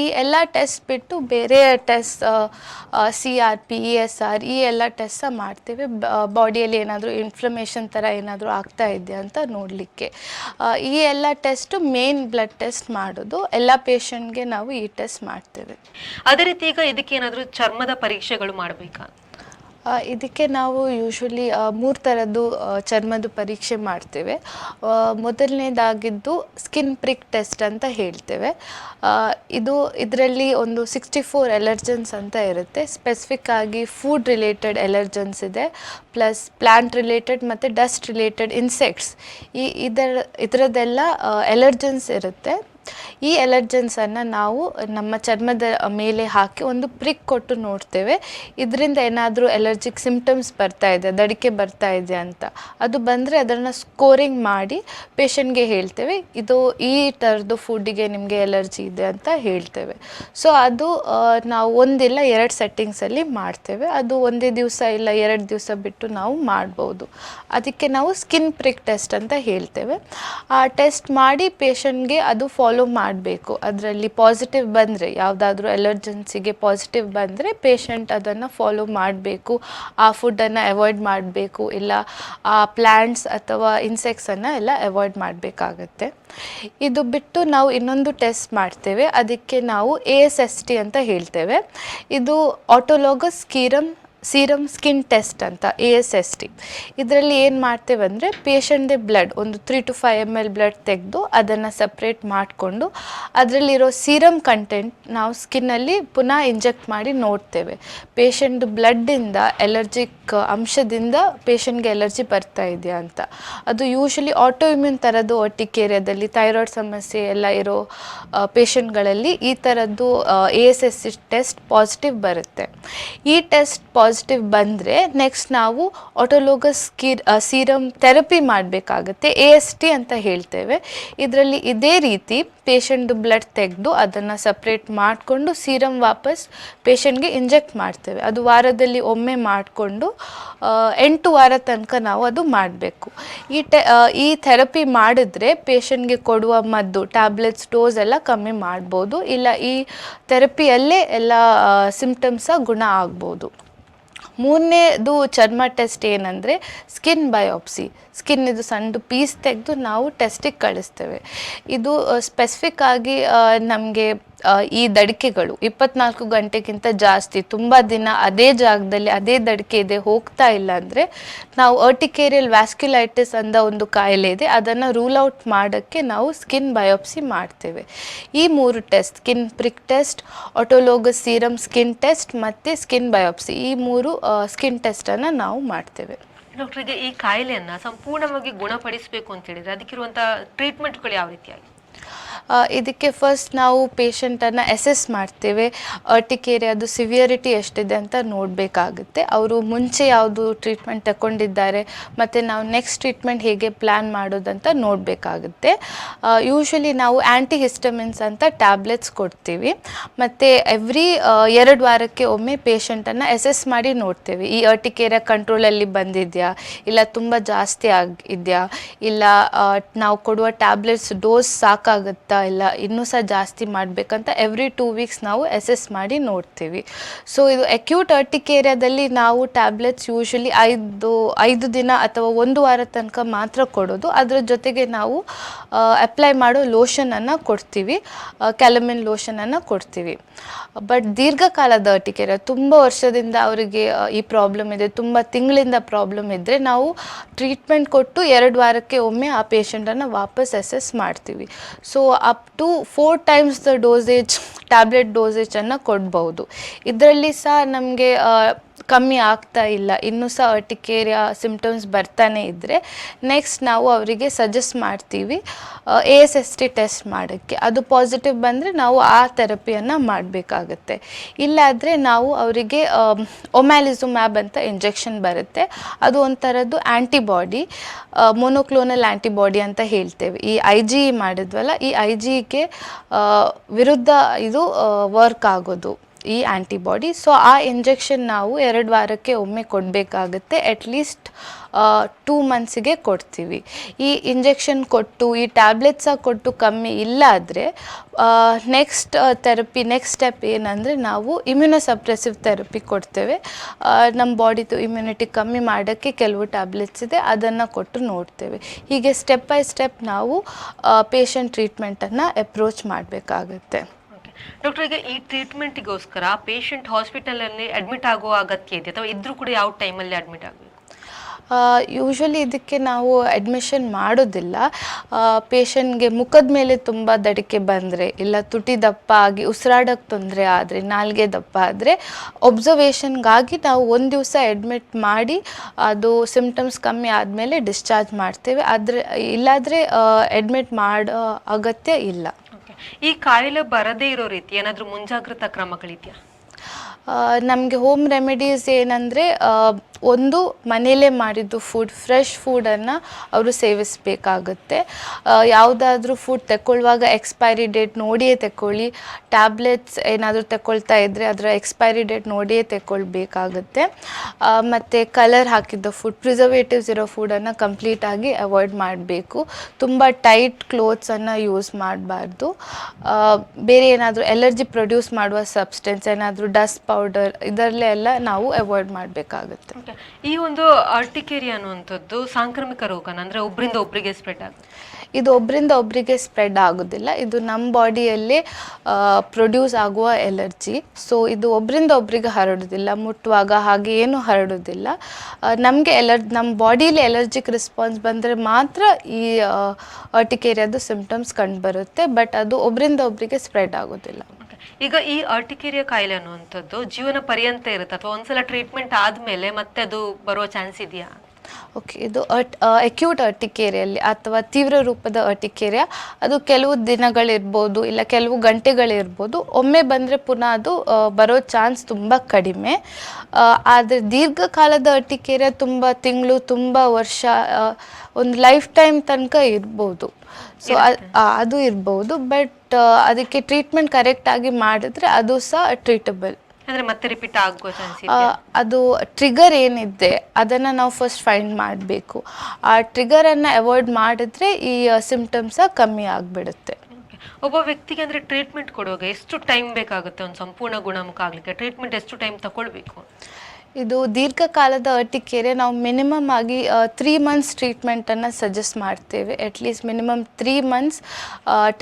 ಈ ಎಲ್ಲ ಟೆಸ್ಟ್ ಬಿಟ್ಟು ಬೇರೆ test C R P E S R ಈ ಎಲ್ಲ ಟೆಸ್ಟ್ ಸಹ ಮಾಡ್ತೇವೆ. ಬಾಡಿಯಲ್ಲಿ ಏನಾದರೂ ಇನ್ಫ್ಲಮೇಷನ್ ಥರ ಏನಾದರೂ ಆಗ್ತಾ ಇದೆಯಾ ಅಂತ ನೋಡಲಿಕ್ಕೆ. ಈ ಎಲ್ಲ ಟೆಸ್ಟು ಮೇನ್ ಬ್ಲಡ್ ಟೆಸ್ಟ್ ಮಾಡೋದು ಎಲ್ಲ ಪೇಷಂಟ್ಗೆ ನಾವು ಈ ಟೆಸ್ಟ್ ಮಾಡ್ತೇವೆ. ಅದೇ ರೀತಿ ಈಗ ಇದಕ್ಕೆ ಏನಾದರೂ ಚರ್ಮದ ಪರೀಕ್ಷೆಗಳು ಮಾಡಬೇಕಾ? ಇದಕ್ಕೆ ನಾವು ಯೂಶ್ವಲಿ ಮೂರು ಥರದ್ದು ಚರ್ಮದ ಪರೀಕ್ಷೆ ಮಾಡ್ತೇವೆ. ಮೊದಲನೇದಾಗಿದ್ದು ಸ್ಕಿನ್ ಪ್ರಿಕ್ ಟೆಸ್ಟ್ ಅಂತ ಹೇಳ್ತೇವೆ. ಇದು ಇದರಲ್ಲಿ ಒಂದು ಸಿಕ್ಸ್ಟಿ ಫೋರ್ ಎಲರ್ಜನ್ಸ್ ಅಂತ ಇರುತ್ತೆ. ಸ್ಪೆಸಿಫಿಕ್ ಆಗಿ ಫುಡ್ ರಿಲೇಟೆಡ್ ಎಲರ್ಜನ್ಸ್ ಇದೆ ಪ್ಲಸ್ ಪ್ಲ್ಯಾಂಟ್ ರಿಲೇಟೆಡ್ ಮತ್ತು ಡಸ್ಟ್ ರಿಲೇಟೆಡ್ ಇನ್ಸೆಕ್ಟ್ಸ್ ಈ, ಇದರ, ಇದರದ್ದೆಲ್ಲ ಎಲರ್ಜನ್ಸ್ ಇರುತ್ತೆ. ಈ ಎಲರ್ಜೆನ್ಸನ್ನು ನಾವು ನಮ್ಮ ಚರ್ಮದ ಮೇಲೆ ಹಾಕಿ ಒಂದು ಪ್ರಿಕ್ ಕೊಟ್ಟು ನೋಡ್ತೇವೆ. ಇದರಿಂದ ಏನಾದರೂ ಎಲರ್ಜಿಕ್ ಸಿಮ್ಟಮ್ಸ್ ಬರ್ತಾ ಇದೆ, ದಡಿಕೆ ಬರ್ತಾ ಇದೆ ಅಂತ. ಅದು ಬಂದರೆ ಅದನ್ನು ಸ್ಕೋರಿಂಗ್ ಮಾಡಿ ಪೇಷಂಟ್ಗೆ ಹೇಳ್ತೇವೆ, ಇದು ಈ ಥರದ್ದು ಫುಡ್ಡಿಗೆ ನಿಮಗೆ ಎಲರ್ಜಿ ಇದೆ ಅಂತ ಹೇಳ್ತೇವೆ. ಸೊ, ಅದು ನಾವು ಒಂದಿಲ್ಲ, ಎರಡು ಸೆಟ್ಟಿಂಗ್ಸಲ್ಲಿ ಮಾಡ್ತೇವೆ. ಅದು ಒಂದೇ ದಿವಸ ಇಲ್ಲ, ಎರಡು ದಿವಸ ಬಿಟ್ಟು ನಾವು ಮಾಡ್ಬೋದು. ಅದಕ್ಕೆ ನಾವು ಸ್ಕಿನ್ ಪ್ರಿಕ್ ಟೆಸ್ಟ್ ಅಂತ ಹೇಳ್ತೇವೆ. ಆ ಟೆಸ್ಟ್ ಮಾಡಿ ಪೇಷಂಟ್ಗೆ ಅದು ಫಾಲೋ ಮಾಡಬೇಕು. ಅದರಲ್ಲಿ ಪಾಸಿಟಿವ್ ಬಂದರೆ, ಯಾವುದಾದ್ರೂ ಎಲರ್ಜೆನ್ಸಿಗೆ ಪಾಸಿಟಿವ್ ಬಂದರೆ ಪೇಷಂಟ್ ಅದನ್ನು ಫಾಲೋ ಮಾಡಬೇಕು. ಆ ಫುಡ್ಡನ್ನು ಅವಾಯ್ಡ್ ಮಾಡಬೇಕು. ಇಲ್ಲ, ಆ ಪ್ಲ್ಯಾಂಟ್ಸ್ ಅಥವಾ ಇನ್ಸೆಕ್ಟ್ಸನ್ನು ಎಲ್ಲ ಅವಾಯ್ಡ್ ಮಾಡಬೇಕಾಗತ್ತೆ. ಇದು ಬಿಟ್ಟು ನಾವು ಇನ್ನೊಂದು ಟೆಸ್ಟ್ ಮಾಡ್ತೇವೆ. ಅದಕ್ಕೆ ನಾವು ಎ ಎಸ್ ಎಸ್ ಟಿ ಅಂತ ಹೇಳ್ತೇವೆ. ಇದು ಆಟೋಲೋಗಸ್ ಕೀರಮ್ ಸೀರಮ್ ಸ್ಕಿನ್ ಟೆಸ್ಟ್ ಅಂತ ಎ ಎಸ್ ಎಸ್ ಟಿ ಇದರಲ್ಲಿ ಏನು ಮಾಡ್ತೇವೆ ಅಂದರೆ ಪೇಷಂಟ್ದೇ ಬ್ಲಡ್ ಒಂದು three to five M L blood ತೆಗೆದು ಅದನ್ನು ಸಪ್ರೇಟ್ ಮಾಡಿಕೊಂಡು ಅದರಲ್ಲಿರೋ ಸೀರಮ್ ಕಂಟೆಂಟ್ ನಾವು ಸ್ಕಿನ್ನಲ್ಲಿ ಪುನಃ ಇಂಜೆಕ್ಟ್ ಮಾಡಿ ನೋಡ್ತೇವೆ. ಪೇಷಂಟ್ ಬ್ಲಡ್ಡಿಂದ ಎಲರ್ಜಿಕ್ ಅಂಶದಿಂದ ಪೇಷಂಟ್ಗೆ ಎಲರ್ಜಿ ಬರ್ತಾ ಇದೆಯಾ ಅಂತ. ಅದು ಯೂಶಲಿ ಆಟೋ ಇಮ್ಯೂನ್ ಥರದ್ದು ಒಟ್ಟಿಕೇರಿಯಾದಲ್ಲಿ ಥೈರಾಯ್ಡ್ ಸಮಸ್ಯೆ ಎಲ್ಲ ಇರೋ ಪೇಷಂಟ್ಗಳಲ್ಲಿ ಈ ಥರದ್ದು A S S test positive ಬರುತ್ತೆ. ಈ ಟೆಸ್ಟ್ ಪಾಸಿಟಿವ್ ಬಂದರೆ ನೆಕ್ಸ್ಟ್ ನಾವು ಆಟೋಲೋಗಸ್ ಕೀರ್ ಸೀರಮ್ ಥೆರಪಿ ಮಾಡಬೇಕಾಗತ್ತೆ ಎ ಎಸ್ ಟಿ ಅಂತ ಹೇಳ್ತೇವೆ. ಇದರಲ್ಲಿ ಇದೇ ರೀತಿ ಪೇಷಂಟ್ ಬ್ಲಡ್ ತೆಗೆದು ಅದನ್ನು ಸಪ್ರೇಟ್ ಮಾಡಿಕೊಂಡು ಸೀರಮ್ ವಾಪಸ್ ಪೇಷಂಟ್ಗೆ ಇಂಜೆಕ್ಟ್ ಮಾಡ್ತೇವೆ. ಅದು ವಾರದಲ್ಲಿ ಒಮ್ಮೆ ಮಾಡಿಕೊಂಡು ಎಂಟು ವಾರ ತನಕ ನಾವು ಅದು ಮಾಡಬೇಕು. ಈ ಟೆ ಈ ಥೆರಪಿ ಮಾಡಿದ್ರೆ ಪೇಷಂಟ್ಗೆ ಕೊಡುವ ಮದ್ದು ಟ್ಯಾಬ್ಲೆಟ್ಸ್ ಡೋಸ್ ಎಲ್ಲ ಕಮ್ಮಿ ಮಾಡ್ಬೋದು. ಇಲ್ಲ, ಈ ಥೆರಪಿಯಲ್ಲೇ ಎಲ್ಲ ಸಿಂಪ್ಟಮ್ಸ ಗುಣ ಆಗ್ಬೋದು. ಮೂರನೇದು ಚರ್ಮ ಟೆಸ್ಟ್ ಏನಂದರೆ ಸ್ಕಿನ್ ಬಯೋಪ್ಸಿ. ಸ್ಕಿನ್ ಇದು ಸಣ್ಣ ಪೀಸ್ ತೆಗೆದು ನಾವು ಟೆಸ್ಟಿಗೆ ಕಳಿಸ್ತೇವೆ. ಇದು ಸ್ಪೆಸಿಫಿಕ್ ಆಗಿ ನಮಗೆ ಈ ದಡಿಕೆಗಳು ಇಪ್ಪತ್ನಾಲ್ಕು ಗಂಟೆಗಿಂತ ಜಾಸ್ತಿ, ತುಂಬ ದಿನ ಅದೇ ಜಾಗದಲ್ಲಿ ಅದೇ ದಡಿಕೆ ಇದೆ, ಹೋಗ್ತಾ ಇಲ್ಲ ಅಂದರೆ ನಾವು ಅರ್ಟಿಕೇರಿಯಲ್ ವ್ಯಾಸ್ಕ್ಯುಲೈಟಿಸ್ ಅಂತ ಒಂದು ಕಾಯಿಲೆ ಇದೆ, ಅದನ್ನು ರೂಲ್ ಔಟ್ ಮಾಡೋಕ್ಕೆ ನಾವು ಸ್ಕಿನ್ ಬಯೋಪ್ಸಿ ಮಾಡ್ತೇವೆ. ಈ ಮೂರು test skin prick test autologous serum skin test ಮತ್ತು ಸ್ಕಿನ್ ಬಯೋಪ್ಸಿ ಈ ಮೂರು ಸ್ಕಿನ್ ಟೆಸ್ಟನ್ನು ನಾವು ಮಾಡ್ತೇವೆ. ಡಾಕ್ಟ್ರಿಗೆ ಈ ಕಾಯಿಲೆಯನ್ನು ಸಂಪೂರ್ಣವಾಗಿ ಗುಣಪಡಿಸಬೇಕು ಅಂತ ಹೇಳಿದರೆ ಅದಕ್ಕಿರುವಂಥ ಟ್ರೀಟ್ಮೆಂಟ್ಗಳು ಯಾವ ರೀತಿಯಾಗಿ? ಇದಕ್ಕೆ ಫಸ್ಟ್ ನಾವು ಪೇಷಂಟನ್ನು ಎಸೆಸ್ ಮಾಡ್ತೇವೆ. ಅರ್ಟಿಕೇರಿ ಅದು ಸಿವಿಯರಿಟಿ ಎಷ್ಟಿದೆ ಅಂತ ನೋಡಬೇಕಾಗುತ್ತೆ. ಅವರು ಮುಂಚೆ ಯಾವುದು ಟ್ರೀಟ್ಮೆಂಟ್ ತಗೊಂಡಿದ್ದಾರೆ ಮತ್ತು ನಾವು ನೆಕ್ಸ್ಟ್ ಟ್ರೀಟ್ಮೆಂಟ್ ಹೇಗೆ ಪ್ಲ್ಯಾನ್ ಮಾಡೋದಂತ ನೋಡಬೇಕಾಗುತ್ತೆ. ಯೂಶ್ವಲಿ ನಾವು ಆ್ಯಂಟಿ ಹಿಸ್ಟಮಿನ್ಸ್ ಅಂತ ಟ್ಯಾಬ್ಲೆಟ್ಸ್ ಕೊಡ್ತೀವಿ. ಮತ್ತು ಎವ್ರಿ ಎರಡು ವಾರಕ್ಕೆ ಒಮ್ಮೆ ಪೇಷಂಟನ್ನು ಎಸೆಸ್ ಮಾಡಿ ನೋಡ್ತೇವೆ. ಈ ಅರ್ಟಿಕೇರಿಯ ಕಂಟ್ರೋಲಲ್ಲಿ ಬಂದಿದೆಯಾ, ಇಲ್ಲ ತುಂಬ ಜಾಸ್ತಿ ಆಗಿದೆಯಾ ಇಲ್ಲ ನಾವು ಕೊಡುವ ಟ್ಯಾಬ್ಲೆಟ್ಸ್ ಡೋಸ್ ಸಾಕಾಗುತ್ತಾ ಇಲ್ಲ, ಇನ್ನೂ ಸಹ ಜಾಸ್ತಿ ಮಾಡಬೇಕಂತ ಎವ್ರಿ ಟೂ ವೀಕ್ಸ್ ನಾವು ಎಸೆಸ್ ಮಾಡಿ ನೋಡ್ತೀವಿ. ಸೊ ಇದು ಅಕ್ಯೂಟ್ ಅರ್ಟಿಕೇರಿಯಾದಲ್ಲಿ ನಾವು ಟ್ಯಾಬ್ಲೆಟ್ಸ್ ಯೂಶ್ವಲಿ ಐದು ಐದು ದಿನ ಅಥವಾ ಒಂದು ವಾರ ತನಕ ಮಾತ್ರ ಕೊಡೋದು. ಅದರ ಜೊತೆಗೆ ನಾವು ಅಪ್ಲೈ ಮಾಡೋ ಲೋಷನನ್ನು ಕೊಡ್ತೀವಿ. ಕ್ಯಾಲಮಿನ್ ಲೋಷನನ್ನು ಕೊಡ್ತೀವಿ. ಬಟ್ ದೀರ್ಘಕಾಲದ ಅರ್ಟಿಕೇರಿಯಾ ತುಂಬ ವರ್ಷದಿಂದ ಅವರಿಗೆ ಈ ಪ್ರಾಬ್ಲಮ್ ಇದೆ, ತುಂಬ ತಿಂಗಳಿಂದ ಪ್ರಾಬ್ಲಮ್ ಇದ್ದರೆ ನಾವು ಟ್ರೀಟ್ಮೆಂಟ್ ಕೊಟ್ಟು ಎರಡು ವಾರಕ್ಕೆ ಒಮ್ಮೆ ಆ ಪೇಷಂಟನ್ನು ವಾಪಸ್ ಅಸೆಸ್ ಮಾಡ್ತೀವಿ. So up to four times the dosage tablet ಡೋಸೇಜನ್ನು ಕೊಡ್ಬೌದು ಇದರಲ್ಲಿ ಸಹ ನಮಗೆ ಕಮ್ಮಿ ಆಗ್ತಾ ಇಲ್ಲ. ಇನ್ನೂ ಸಹ ಅರ್ಟಿಕೇರಿಯಾ ಸಿಂಪ್ಟಮ್ಸ್ ಬರ್ತಾನೆ ಇದ್ದರೆ ನೆಕ್ಸ್ಟ್ ನಾವು ಅವರಿಗೆ ಸಜೆಸ್ಟ್ ಮಾಡ್ತೀವಿ A S S T test ಮಾಡೋಕ್ಕೆ. ಅದು ಪಾಸಿಟಿವ್ ಬಂದರೆ ನಾವು ಆ ಥೆರಪಿಯನ್ನು ಮಾಡಬೇಕಾಗತ್ತೆ. ಇಲ್ಲಾದರೆ ನಾವು ಅವರಿಗೆ ಒಮ್ಯಾಲಿಸುಮ್ಯಾಬ್ ಅಂತ ಇಂಜೆಕ್ಷನ್ ಬರುತ್ತೆ. ಅದು ಒಂಥರದ್ದು ಆ್ಯಂಟಿಬಾಡಿ ಮೊನೋಕ್ಲೋನಲ್ ಆ್ಯಂಟಿಬಾಡಿ ಅಂತ ಹೇಳ್ತೇವೆ. ಈ ಐ ಜಿ ಮಾಡಿದ್ವಲ್ಲ, ಈ ಐ ಜಿಗೆ ವಿರುದ್ಧ ಇದು ವರ್ಕ್ ಆಗೋದು. ಈ ಆ್ಯಂಟಿಬಾಡಿ ಸೊ ಆ ಇಂಜೆಕ್ಷನ್ ನಾವು ಎರಡು ವಾರಕ್ಕೆ ಒಮ್ಮೆ ಕೊಡಬೇಕಾಗುತ್ತೆ. ಅಟ್ಲೀಸ್ಟ್ ಟೂ ಮಂತ್ಸಿಗೆ ಕೊಡ್ತೀವಿ. ಈ ಇಂಜೆಕ್ಷನ್ ಕೊಟ್ಟು, ಈ ಟ್ಯಾಬ್ಲೆಟ್ಸ ಕೊಟ್ಟು ಕಮ್ಮಿ ಇಲ್ಲ ಆದರೆ ನೆಕ್ಸ್ಟ್ ಥೆರಪಿ ನೆಕ್ಸ್ಟ್ ಸ್ಟೆಪ್ ಏನಂದರೆ ನಾವು ಇಮ್ಯುನೋಸಪ್ರೆಸಿವ್ ಥೆರಪಿ ಕೊಡ್ತೇವೆ. ನಮ್ಮ ಬಾಡಿದು ಇಮ್ಯುನಿಟಿ ಕಮ್ಮಿ ಮಾಡೋಕ್ಕೆ ಕೆಲವು ಟ್ಯಾಬ್ಲೆಟ್ಸ್ ಇದೆ, ಅದನ್ನು ಕೊಟ್ಟು ನೋಡ್ತೇವೆ. ಹೀಗೆ ಸ್ಟೆಪ್ ಬೈ ಸ್ಟೆಪ್ ನಾವು ಪೇಷಂಟ್ ಟ್ರೀಟ್ಮೆಂಟನ್ನು ಅಪ್ರೋಚ್ ಮಾಡಬೇಕಾಗತ್ತೆ. ಡಾಕ್ಟರ್ ಈಗ ಈ ಟ್ರೀಟ್ಮೆಂಟಿಗೋಸ್ಕರ ಪೇಷಂಟ್ ಹಾಸ್ಪಿಟಲಲ್ಲಿ ಅಡ್ಮಿಟ್ ಆಗುವ ಅಗತ್ಯ ಇದೆ ಅಥವಾ ಇದ್ರೂ ಕೂಡ ಯಾವ ಟೈಮಲ್ಲಿ ಅಡ್ಮಿಟ್ ಆಗಬೇಕು? ಯೂಶ್ವಲಿ ಇದಕ್ಕೆ ನಾವು ಅಡ್ಮಿಷನ್ ಮಾಡೋದಿಲ್ಲ. ಪೇಷಂಟ್ಗೆ ಮುಖದ ಮೇಲೆ ತುಂಬ ದಡಿಕೆ ಬಂದರೆ ಇಲ್ಲ ತುಟಿ ದಪ್ಪ ಆಗಿ ಉಸಿರಾಡೋಕ್ಕೆ ತೊಂದರೆ ಆದರೆ, ನಾಲ್ಗೆ ದಪ್ಪ ಆದರೆ ಒಬ್ಸರ್ವೇಷನ್ಗಾಗಿ ನಾವು ಒಂದು ದಿವಸ ಅಡ್ಮಿಟ್ ಮಾಡಿ ಅದು ಸಿಮ್ಟಮ್ಸ್ ಕಮ್ಮಿ ಆದಮೇಲೆ ಡಿಸ್ಚಾರ್ಜ್ ಮಾಡ್ತೇವೆ. ಆದರೆ, ಇಲ್ಲಾದರೆ ಅಡ್ಮಿಟ್ ಮಾಡೋ, ಅಗತ್ಯ ಇಲ್ಲ. ಈ ಕಾಯಿಲೆ ಬರದೇ ಇರೋ ರೀತಿ ಏನಾದರೂ ಮುಂಜಾಗ್ರತಾ ಕ್ರಮಗಳಿದೆಯಾ? ನಮಗೆ ಹೋಮ್ ರೆಮಿಡೀಸ್ ಏನಂದರೆ ಒಂದು ಮನೆಯಲ್ಲೇ ಮಾಡಿದ್ದು ಫುಡ್ ಫ್ರೆಶ್ ಫುಡನ್ನು ಅವರು ಸೇವಿಸಬೇಕಾಗುತ್ತೆ. ಯಾವುದಾದ್ರೂ ಫುಡ್ ತಗೊಳ್ಳುವಾಗ ಎಕ್ಸ್ಪೈರಿ ಡೇಟ್ ನೋಡಿಯೇ ತಗೊಳ್ಳಿ ಟ್ಯಾಬ್ಲೆಟ್ಸ್ ಏನಾದರೂ ತಗೊಳ್ತಾ ಇದ್ದರೆ ಅದರ ಎಕ್ಸ್ಪೈರಿ ಡೇಟ್ ನೋಡಿಯೇ ತಗೊಳ್ಬೇಕಾಗುತ್ತೆ ಮತ್ತು ಕಲರ್ ಹಾಕಿದ್ದ ಫುಡ್ ಪ್ರಿಸರ್ವೇಟಿವ್ಸ್ ಇರೋ ಫುಡನ್ನು ಕಂಪ್ಲೀಟಾಗಿ ಅವಾಯ್ಡ್ ಮಾಡಬೇಕು. ತುಂಬ ಟೈಟ್ ಕ್ಲೋತ್ಸನ್ನು ಯೂಸ್ ಮಾಡಬಾರ್ದು. ಬೇರೆ ಏನಾದರೂ ಎಲರ್ಜಿ ಪ್ರೊಡ್ಯೂಸ್ ಮಾಡುವ ಸಬ್ಸ್ಟೆನ್ಸ್ ಏನಾದರೂ ಡಸ್ಟ್ ಪೌಡರ್ ಇದರಲ್ಲೇ ಎಲ್ಲ ನಾವು ಅವಾಯ್ಡ್ ಮಾಡಬೇಕಾಗುತ್ತೆ. ಈ ಒಂದು ಆರ್ಟಿಕೇರಿಯಾ ಅನ್ನುವಂಥದ್ದು ಸಾಂಕ್ರಾಮಿಕ ರೋಗನ ಅಂದರೆ ಒಬ್ಬರಿಂದ ಒಬ್ಬರಿಗೆ ಸ್ಪ್ರೆಡ್ ಆಗುತ್ತೆ. ಇದು ಒಬ್ಬರಿಂದ ಒಬ್ಬರಿಗೆ ಸ್ಪ್ರೆಡ್ ಆಗೋದಿಲ್ಲ. ಇದು ನಮ್ಮ ಬಾಡಿಯಲ್ಲಿ ಪ್ರೊಡ್ಯೂಸ್ ಆಗುವ ಎಲರ್ಜಿ ಸೊ ಇದು ಒಬ್ಬರಿಂದ ಒಬ್ಬರಿಗೆ ಹರಡೋದಿಲ್ಲ. ಮುಟ್ಟುವಾಗ ಹಾಗೆ ಏನು ಹರಡೋದಿಲ್ಲ. ನಮಗೆ ಎಲರ್ ನಮ್ಮ ಬಾಡಿಯಲ್ಲಿ ಎಲರ್ಜಿಕ್ ರೆಸ್ಪಾನ್ಸ್ ಬಂದರೆ ಮಾತ್ರ ಈ ಅರ್ಟಿಕೇರಿಯಾದ ಸಿಂಪ್ಟಮ್ಸ್ ಕಂಡುಬರುತ್ತೆ. ಬಟ್ ಅದು ಒಬ್ಬರಿಂದ ಒಬ್ಬರಿಗೆ ಸ್ಪ್ರೆಡ್ ಆಗೋದಿಲ್ಲ. ಈಗ ಈ ಆರ್ಟಿಕೇರಿಯಾ ಕಾಯಿಲೆ ಅನ್ನುವಂಥದ್ದು ಜೀವನ ಪರ್ಯಂತ ಇರುತ್ತೆ ಅಥವಾ ಒಂದ್ಸಲ ಟ್ರೀಟ್ಮೆಂಟ್ ಆದಮೇಲೆ ಮತ್ತೆ ಅದು ಬರುವ ಚಾನ್ಸ್ ಇದೆಯಾ? ಓಕೆ ಇದು ಅಟ್ ಅಕ್ಯೂಟ್ ಅರ್ಟಿಕೇರಿಯಲ್ಲಿ ಅಥವಾ ತೀವ್ರ ರೂಪದ ಅರ್ಟಿಕೇರಿಯ, ಅದು ಕೆಲವು ದಿನಗಳಿರ್ಬೋದು ಇಲ್ಲ ಕೆಲವು ಗಂಟೆಗಳಿರ್ಬೋದು. ಒಮ್ಮೆ ಬಂದರೆ ಪುನಃ ಅದು ಬರೋ ಚಾನ್ಸ್ ತುಂಬ ಕಡಿಮೆ. ಆದರೆ ದೀರ್ಘಕಾಲದ ಅರ್ಟಿಕೇರಿಯ ತುಂಬ ತಿಂಗಳು, ತುಂಬ ವರ್ಷ ಒಂದು ಲೈಫ್ ಟೈಮ್ ತನಕ ಇರ್ಬೋದು. ಸೊ ಅದು ಇರ್ಬೋದು ಬಟ್ ಅದಕ್ಕೆ ಟ್ರೀಟ್ಮೆಂಟ್ ಕರೆಕ್ಟ್ ಆಗಿ ಮಾಡಿದ್ರೆ ಅದು ಸಹ ಟ್ರೀಟಬಲ್ ಅಂದ್ರೆ ಮತ್ತೆ ರಿಪೀಟ್ ಆಗುವ ಚಾನ್ಸ್ ಆ, ಇದೆ ಅದು ಟ್ರಿಗರ್ ಏನಿದೆ ಅದನ್ನು ನಾವು ಫಸ್ಟ್ ಫೈಂಡ್ ಮಾಡಬೇಕು. ಆ ಟ್ರಿಗರನ್ನು ಅವಾಯ್ಡ್ ಮಾಡಿದ್ರೆ ಈ ಸಿಮ್ಟಮ್ಸ ಕಮ್ಮಿ ಆಗಿಬಿಡುತ್ತೆ. ಒಬ್ಬ ವ್ಯಕ್ತಿಗೆ ಅಂದ್ರೆ ಟ್ರೀಟ್ಮೆಂಟ್ ಕೊಡುವಾಗ ಎಷ್ಟು ಟೈಮ್ ಬೇಕಾಗುತ್ತೆ? ಒಂದು ಸಂಪೂರ್ಣ ಗುಣಮುಖ ಆಗ್ಲಿಕ್ಕೆ ಟ್ರೀಟ್ಮೆಂಟ್ ಎಷ್ಟು ಟೈಮ್ ತಗೊಳ್ಬೇಕು? ಇದು ದೀರ್ಘಕಾಲದ ಅರ್ಟಿಕೇರೆ ನಾವು ಮಿನಿಮಮ್ ಆಗಿ ತ್ರೀ ಮಂತ್ಸ್ ಟ್ರೀಟ್ಮೆಂಟನ್ನು ಸಜೆಸ್ಟ್ ಮಾಡ್ತೇವೆ. At least minimum three months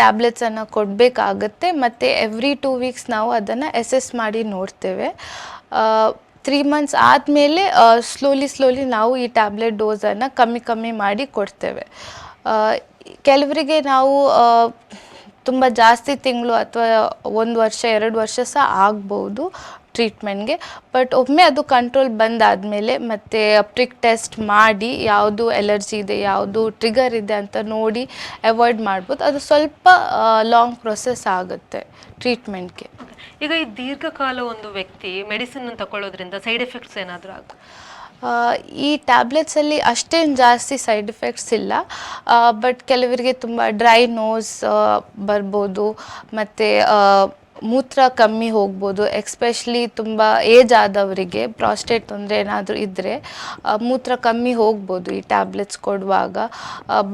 ಟ್ಯಾಬ್ಲೆಟ್ಸನ್ನು ಕೊಡಬೇಕಾಗತ್ತೆ. ಮತ್ತು ಎವ್ರಿ ಟೂ ವೀಕ್ಸ್ ನಾವು ಅದನ್ನು ಎಸೆಸ್ ಮಾಡಿ ನೋಡ್ತೇವೆ. ತ್ರೀ ಮಂತ್ಸ್ ಆದಮೇಲೆ ಸ್ಲೋಲಿ ಸ್ಲೋಲಿ ನಾವು ಈ ಟ್ಯಾಬ್ಲೆಟ್ ಡೋಸನ್ನು ಕಮ್ಮಿ ಕಮ್ಮಿ ಮಾಡಿ ಕೊಡ್ತೇವೆ. ಕೆಲವರಿಗೆ ನಾವು ತುಂಬ ಜಾಸ್ತಿ ತಿಂಗಳು ಅಥವಾ ಒಂದು ವರ್ಷ, ಎರಡು ವರ್ಷ ಸಹ ಆಗ್ಬೋದು. ಟ್ರೀಟ್ಮೆಂಟ್ಗೆ ಬಟ್ ಒಮ್ಮೆ ಅದು ಕಂಟ್ರೋಲ್ ಬಂದಾದಮೇಲೆ ಮತ್ತು ಪ್ರಿಕ್ ಟೆಸ್ಟ್ ಮಾಡಿ ಯಾವುದು ಎಲರ್ಜಿ ಇದೆ ಯಾವುದು ಟ್ರಿಗರ್ ಇದೆ ಅಂತ ನೋಡಿ ಅವಾಯ್ಡ್ ಮಾಡ್ಬೋದು. ಅದು ಸ್ವಲ್ಪ ಲಾಂಗ್ ಪ್ರೊಸೆಸ್ ಆಗುತ್ತೆ ಟ್ರೀಟ್ಮೆಂಟ್ಗೆ ಈಗ ಈ ದೀರ್ಘಕಾಲ ಒಂದು ವ್ಯಕ್ತಿ ಮೆಡಿಸಿನ್ ತಗೊಳ್ಳೋದ್ರಿಂದ ಸೈಡ್ ಎಫೆಕ್ಟ್ಸ್ ಏನಾದರೂ ಆಗುತ್ತೆ? ಈ ಟ್ಯಾಬ್ಲೆಟ್ಸಲ್ಲಿ ಅಷ್ಟೇನು ಜಾಸ್ತಿ ಸೈಡ್ ಎಫೆಕ್ಟ್ಸ್ ಇಲ್ಲ. ಬಟ್ ಕೆಲವರಿಗೆ ತುಂಬ ಡ್ರೈ ನೋಸ್ ಬರ್ಬೋದು. ಮತ್ತು ಮೂತ್ರ ಕಮ್ಮಿ ಹೋಗ್ಬೋದು ಎಕ್ಸ್ಪೆಷಲಿ ತುಂಬ ಏಜ್ ಆದವರಿಗೆ ಪ್ರಾಸ್ಟೇಟ್ ತೊಂದರೆ ಏನಾದರೂ ಇದ್ದರೆ ಮೂತ್ರ ಕಮ್ಮಿ ಹೋಗ್ಬೋದು ಈ ಟ್ಯಾಬ್ಲೆಟ್ಸ್ ಕೊಡುವಾಗ.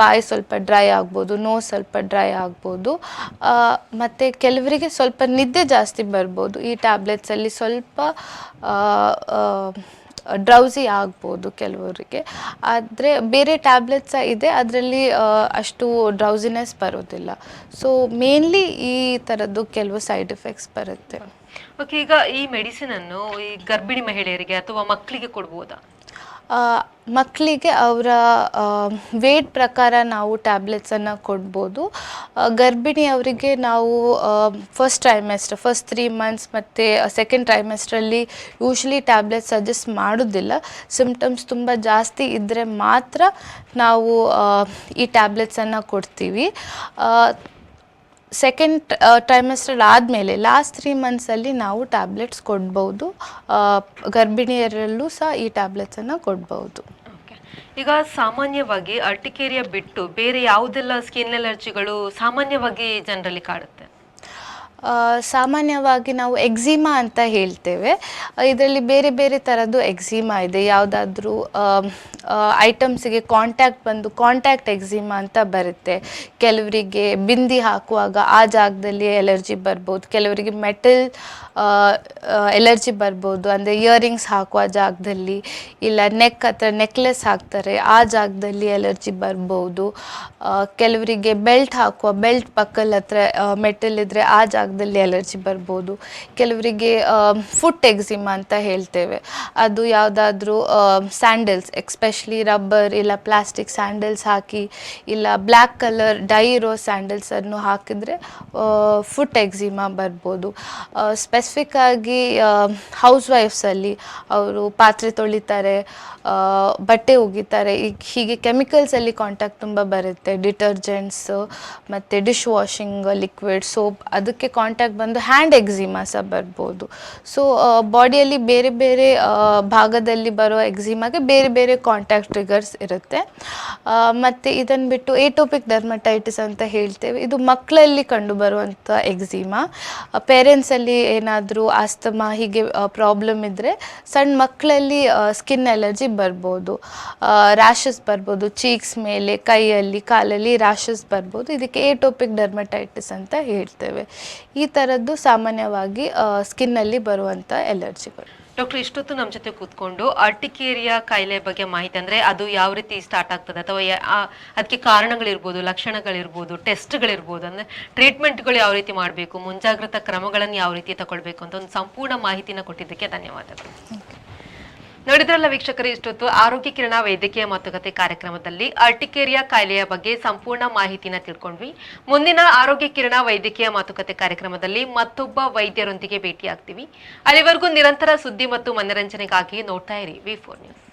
ಬಾಯಿ ಸ್ವಲ್ಪ ಡ್ರೈ ಆಗ್ಬೋದು ನೋ ಸ್ವಲ್ಪ ಡ್ರೈ ಆಗ್ಬೋದು. ಮತ್ತು ಕೆಲವರಿಗೆ ಸ್ವಲ್ಪ ನಿದ್ದೆ ಜಾಸ್ತಿ ಬರ್ಬೋದು ಈ ಟ್ಯಾಬ್ಲೆಟ್ಸಲ್ಲಿ ಸ್ವಲ್ಪ ಡ್ರೌಸಿ ಆಗ್ಬೋದು ಕೆಲವರಿಗೆ. ಆದರೆ ಬೇರೆ ಟ್ಯಾಬ್ಲೆಟ್ಸ್ ಇದೆ, ಅದರಲ್ಲಿ ಅಷ್ಟು ಡ್ರೌಸಿನೆಸ್ ಬರೋದಿಲ್ಲ. ಸೊ ಮೇನ್ಲಿ ಈ ಥರದ್ದು ಕೆಲವು ಸೈಡ್ ಎಫೆಕ್ಟ್ಸ್ ಬರುತ್ತೆ. ಓಕೆ ಈಗ ಈ ಮೆಡಿಸಿನ್ ಅನ್ನು ಈ ಗರ್ಭಿಣಿ ಮಹಿಳೆಯರಿಗೆ ಅಥವಾ ಮಕ್ಕಳಿಗೆ ಕೊಡ್ಬೋದಾ? ಮಕ್ಕಳಿಗೆ ಅವರ ವೇಟ್ ಪ್ರಕಾರ ನಾವು ಟ್ಯಾಬ್ಲೆಟ್ಸನ್ನು ಕೊಡ್ಬೋದು. ಗರ್ಭಿಣಿ ಗರ್ಭಿಣಿಯವರಿಗೆ ನಾವು first trimester first three months ಮತ್ತು ಸೆಕೆಂಡ್ ಟ್ರೈಮೆಸ್ಟ್ರಲ್ಲಿ ಯೂಶ್ವಲಿ ಟ್ಯಾಬ್ಲೆಟ್ ಸಜೆಸ್ಟ್ ಮಾಡೋದಿಲ್ಲ. ಸಿಮ್ಟಮ್ಸ್ ತುಂಬ ಜಾಸ್ತಿ ಇದ್ದರೆ ಮಾತ್ರ ನಾವು ಈ ಟ್ಯಾಬ್ಲೆಟ್ಸನ್ನು ಕೊಡ್ತೀವಿ. ಸೆಕೆಂಡ್ ಟ್ರೈಮೆಸ್ಟರ್ ಆದಮೇಲೆ ಲಾಸ್ಟ್ ತ್ರೀ ಮಂತ್ಸಲ್ಲಿ ನಾವು ಟ್ಯಾಬ್ಲೆಟ್ಸ್ ಕೊಡ್ಬೋದು. ಗರ್ಭಿಣಿಯರಲ್ಲೂ ಸಹ ಈ ಟ್ಯಾಬ್ಲೆಟ್ಸನ್ನು ಕೊಡ್ಬೋದು. ಈಗ ಸಾಮಾನ್ಯವಾಗಿ ಅರ್ಟಿಕೇರಿಯಾ ಬಿಟ್ಟು ಬೇರೆ ಯಾವುದೆಲ್ಲ ಸ್ಕಿನ್ ಅಲರ್ಜಿಗಳು ಸಾಮಾನ್ಯವಾಗಿ ಜನರಲ್ಲಿ ಕಾಡುತ್ತೆ ಸಾಮಾನ್ಯವಾಗಿ ನಾವು ಎಕ್ಸಿಮಾ ಅಂತ ಹೇಳ್ತೇವೆ. ಇದರಲ್ಲಿ ಬೇರೆ ಬೇರೆ ಥರದ್ದು ಎಕ್ಸಿಮಾ ಇದೆ. ಯಾವುದಾದ್ರೂ ಐಟಮ್ಸಿಗೆ ಕಾಂಟ್ಯಾಕ್ಟ್ ಬಂದು ಕಾಂಟ್ಯಾಕ್ಟ್ ಎಕ್ಸಿಮಾ ಅಂತ ಬರುತ್ತೆ. ಕೆಲವರಿಗೆ ಬಿಂದಿ ಹಾಕುವಾಗ ಆ ಜಾಗದಲ್ಲಿ ಎಲರ್ಜಿ ಬರ್ಬೋದು. ಕೆಲವರಿಗೆ ಮೆಟಲ್ ಎಲರ್ಜಿ ಬರ್ಬೋದು. ಅಂದರೆ ಇಯರಿಂಗ್ಸ್ ಹಾಕುವ ಜಾಗದಲ್ಲಿ ಇಲ್ಲ ನೆಕ್ ಹತ್ರ ನೆಕ್ಲೆಸ್ ಹಾಕ್ತಾರೆ, ಆ ಜಾಗದಲ್ಲಿ ಎಲರ್ಜಿ ಬರ್ಬೋದು. ಕೆಲವರಿಗೆ ಬೆಲ್ಟ್ ಹಾಕುವ ಬೆಲ್ಟ್ ಪಕ್ಕಲ್ ಹತ್ರ ಮೆಟಲ್ ಇದ್ದರೆ ಆ ಜಾಗದಲ್ಲಿ ಅಲರ್ಜಿ ಬರ್ಬೋದು. ಕೆಲವರಿಗೆ ಫುಟ್ ಎಕ್ಸಿಮಾ ಅಂತ ಹೇಳ್ತೇವೆ. ಅದು ಯಾವುದಾದ್ರೂ ಸ್ಯಾಂಡಲ್ಸ್ ಎಕ್ಸ್ಪೆಷಲಿ ರಬ್ಬರ್ ಇಲ್ಲ ಪ್ಲಾಸ್ಟಿಕ್ ಸ್ಯಾಂಡಲ್ಸ್ ಹಾಕಿ ಇಲ್ಲ ಬ್ಲ್ಯಾಕ್ ಕಲರ್ ಡೈ ಇರೋ ಸ್ಯಾಂಡಲ್ಸನ್ನು ಹಾಕಿದರೆ ಫುಟ್ ಎಕ್ಸಿಮಾ ಬರ್ಬೋದು. ಸ್ಪೆಸಿಫಿಕ್ ಆಗಿ ಹೌಸ್ ವೈಫ್ಸಲ್ಲಿ ಅವರು ಪಾತ್ರೆ ತೊಳಿತಾರೆ ಬಟ್ಟೆ ಒಗಿತಾರೆ ಈಗ ಹೀಗೆ ಕೆಮಿಕಲ್ಸಲ್ಲಿ ಕಾಂಟ್ಯಾಕ್ಟ್ ತುಂಬ ಬರುತ್ತೆ. ಡಿಟರ್ಜೆಂಟ್ಸ್ ಮತ್ತು ಡಿಶ್ ವಾಷಿಂಗ್ ಲಿಕ್ವಿಡ್ ಸೋಪ್ ಅದಕ್ಕೆ ಕಾಂಟ್ಯಾಕ್ಟ್ ಬಂದು ಹ್ಯಾಂಡ್ ಎಕ್ಸಿಮಾ ಸಹ ಬರ್ಬೋದು. ಸೊ ಬಾಡಿಯಲ್ಲಿ ಬೇರೆ ಬೇರೆ ಭಾಗದಲ್ಲಿ ಬರೋ ಎಕ್ಸಿಮಾಗೆ ಬೇರೆ ಬೇರೆ ಕಾಂಟ್ಯಾಕ್ಟ್ ಟ್ರಿಗರ್ಸ್ ಇರುತ್ತೆ. ಮತ್ತು ಇದನ್ನು ಬಿಟ್ಟು ಏಟೋಪಿಕ್ ಡರ್ಮಟೈಟಿಸ್ ಅಂತ ಹೇಳ್ತೇವೆ. ಇದು ಮಕ್ಕಳಲ್ಲಿ ಕಂಡುಬರುವಂಥ ಎಕ್ಸಿಮಾ ಪೇರೆಂಟ್ಸಲ್ಲಿ ಏನಾದರೂ ಆಸ್ತಮಾ ಹೀಗೆ ಪ್ರಾಬ್ಲಮ್ ಇದ್ದರೆ ಸಣ್ಣ ಮಕ್ಕಳಲ್ಲಿ ಸ್ಕಿನ್ ಅಲರ್ಜಿ ಬರ್ಬೋದು. ರ್ಯಾಷಸ್ ಬರ್ಬೋದು. ಚೀಕ್ಸ್ ಮೇಲೆ, ಕೈಯಲ್ಲಿ, ಕಾಲಲ್ಲಿ ರ್ಯಾಷಸ್ ಬರ್ಬೋದು. ಇದಕ್ಕೆ ಏಟೋಪಿಕ್ ಡರ್ಮಟೈಟಿಸ್ ಅಂತ ಹೇಳ್ತೇವೆ. ಈ ಥರದ್ದು ಸಾಮಾನ್ಯವಾಗಿ ಸ್ಕಿನ್ನಲ್ಲಿ ಬರುವಂಥ ಎಲರ್ಜಿಗಳು. ಡಾಕ್ಟರ್ ಇಷ್ಟೊತ್ತು ನಮ್ಮ ಜೊತೆ ಕೂತ್ಕೊಂಡು ಅರ್ಟಿಕೇರಿಯಾ ಕಾಯಿಲೆ ಬಗ್ಗೆ ಮಾಹಿತಿ ಅಂದ್ರೆ ಅದು ಯಾವ ರೀತಿ ಸ್ಟಾರ್ಟ್ ಆಗ್ತದೆ ಅಥವಾ ಅದಕ್ಕೆ ಕಾರಣಗಳಿರ್ಬೋದು ಲಕ್ಷಣಗಳಿರ್ಬೋದು ಟೆಸ್ಟ್ಗಳಿರ್ಬೋದು ಅಂದ್ರೆ ಟ್ರೀಟ್ಮೆಂಟ್ಗಳು ಯಾವ ರೀತಿ ಮಾಡಬೇಕು ಮುಂಜಾಗ್ರತಾ ಕ್ರಮಗಳನ್ನು ಯಾವ ರೀತಿ ತಗೊಳ್ಬೇಕು ಅಂತ ಒಂದು ಸಂಪೂರ್ಣ ಮಾಹಿತಿನ ಕೊಟ್ಟಿದ್ದಕ್ಕೆ ಧನ್ಯವಾದಗಳು. ನೋಡಿದ್ರಲ್ಲ ವೀಕ್ಷಕರು, ಇಷ್ಟೊತ್ತು ಆರೋಗ್ಯ ಕಿರಣ ವೈದ್ಯಕೀಯ ಮಾತುಕತೆ ಕಾರ್ಯಕ್ರಮದಲ್ಲಿ ಅರ್ಟಿಕೇರಿಯಾ ಕಾಯಿಲೆಯ ಬಗ್ಗೆ ಸಂಪೂರ್ಣ ಮಾಹಿತಿನ ತಿಳ್ಕೊಂಡ್ವಿ. ಮುಂದಿನ ಆರೋಗ್ಯ ಕಿರಣ ವೈದ್ಯಕೀಯ ಮಾತುಕತೆ ಕಾರ್ಯಕ್ರಮದಲ್ಲಿ ಮತ್ತೊಬ್ಬ ವೈದ್ಯರೊಂದಿಗೆ ಭೇಟಿಯಾಗ್ತೀವಿ. ಅಲ್ಲಿವರೆಗೂ ನಿರಂತರ ಸುದ್ದಿ ಮತ್ತು ಮನರಂಜನೆಗಾಗಿ ನೋಡ್ತಾ ಇರಿ ವಿ ಫೋರ್ ನ್ಯೂಸ್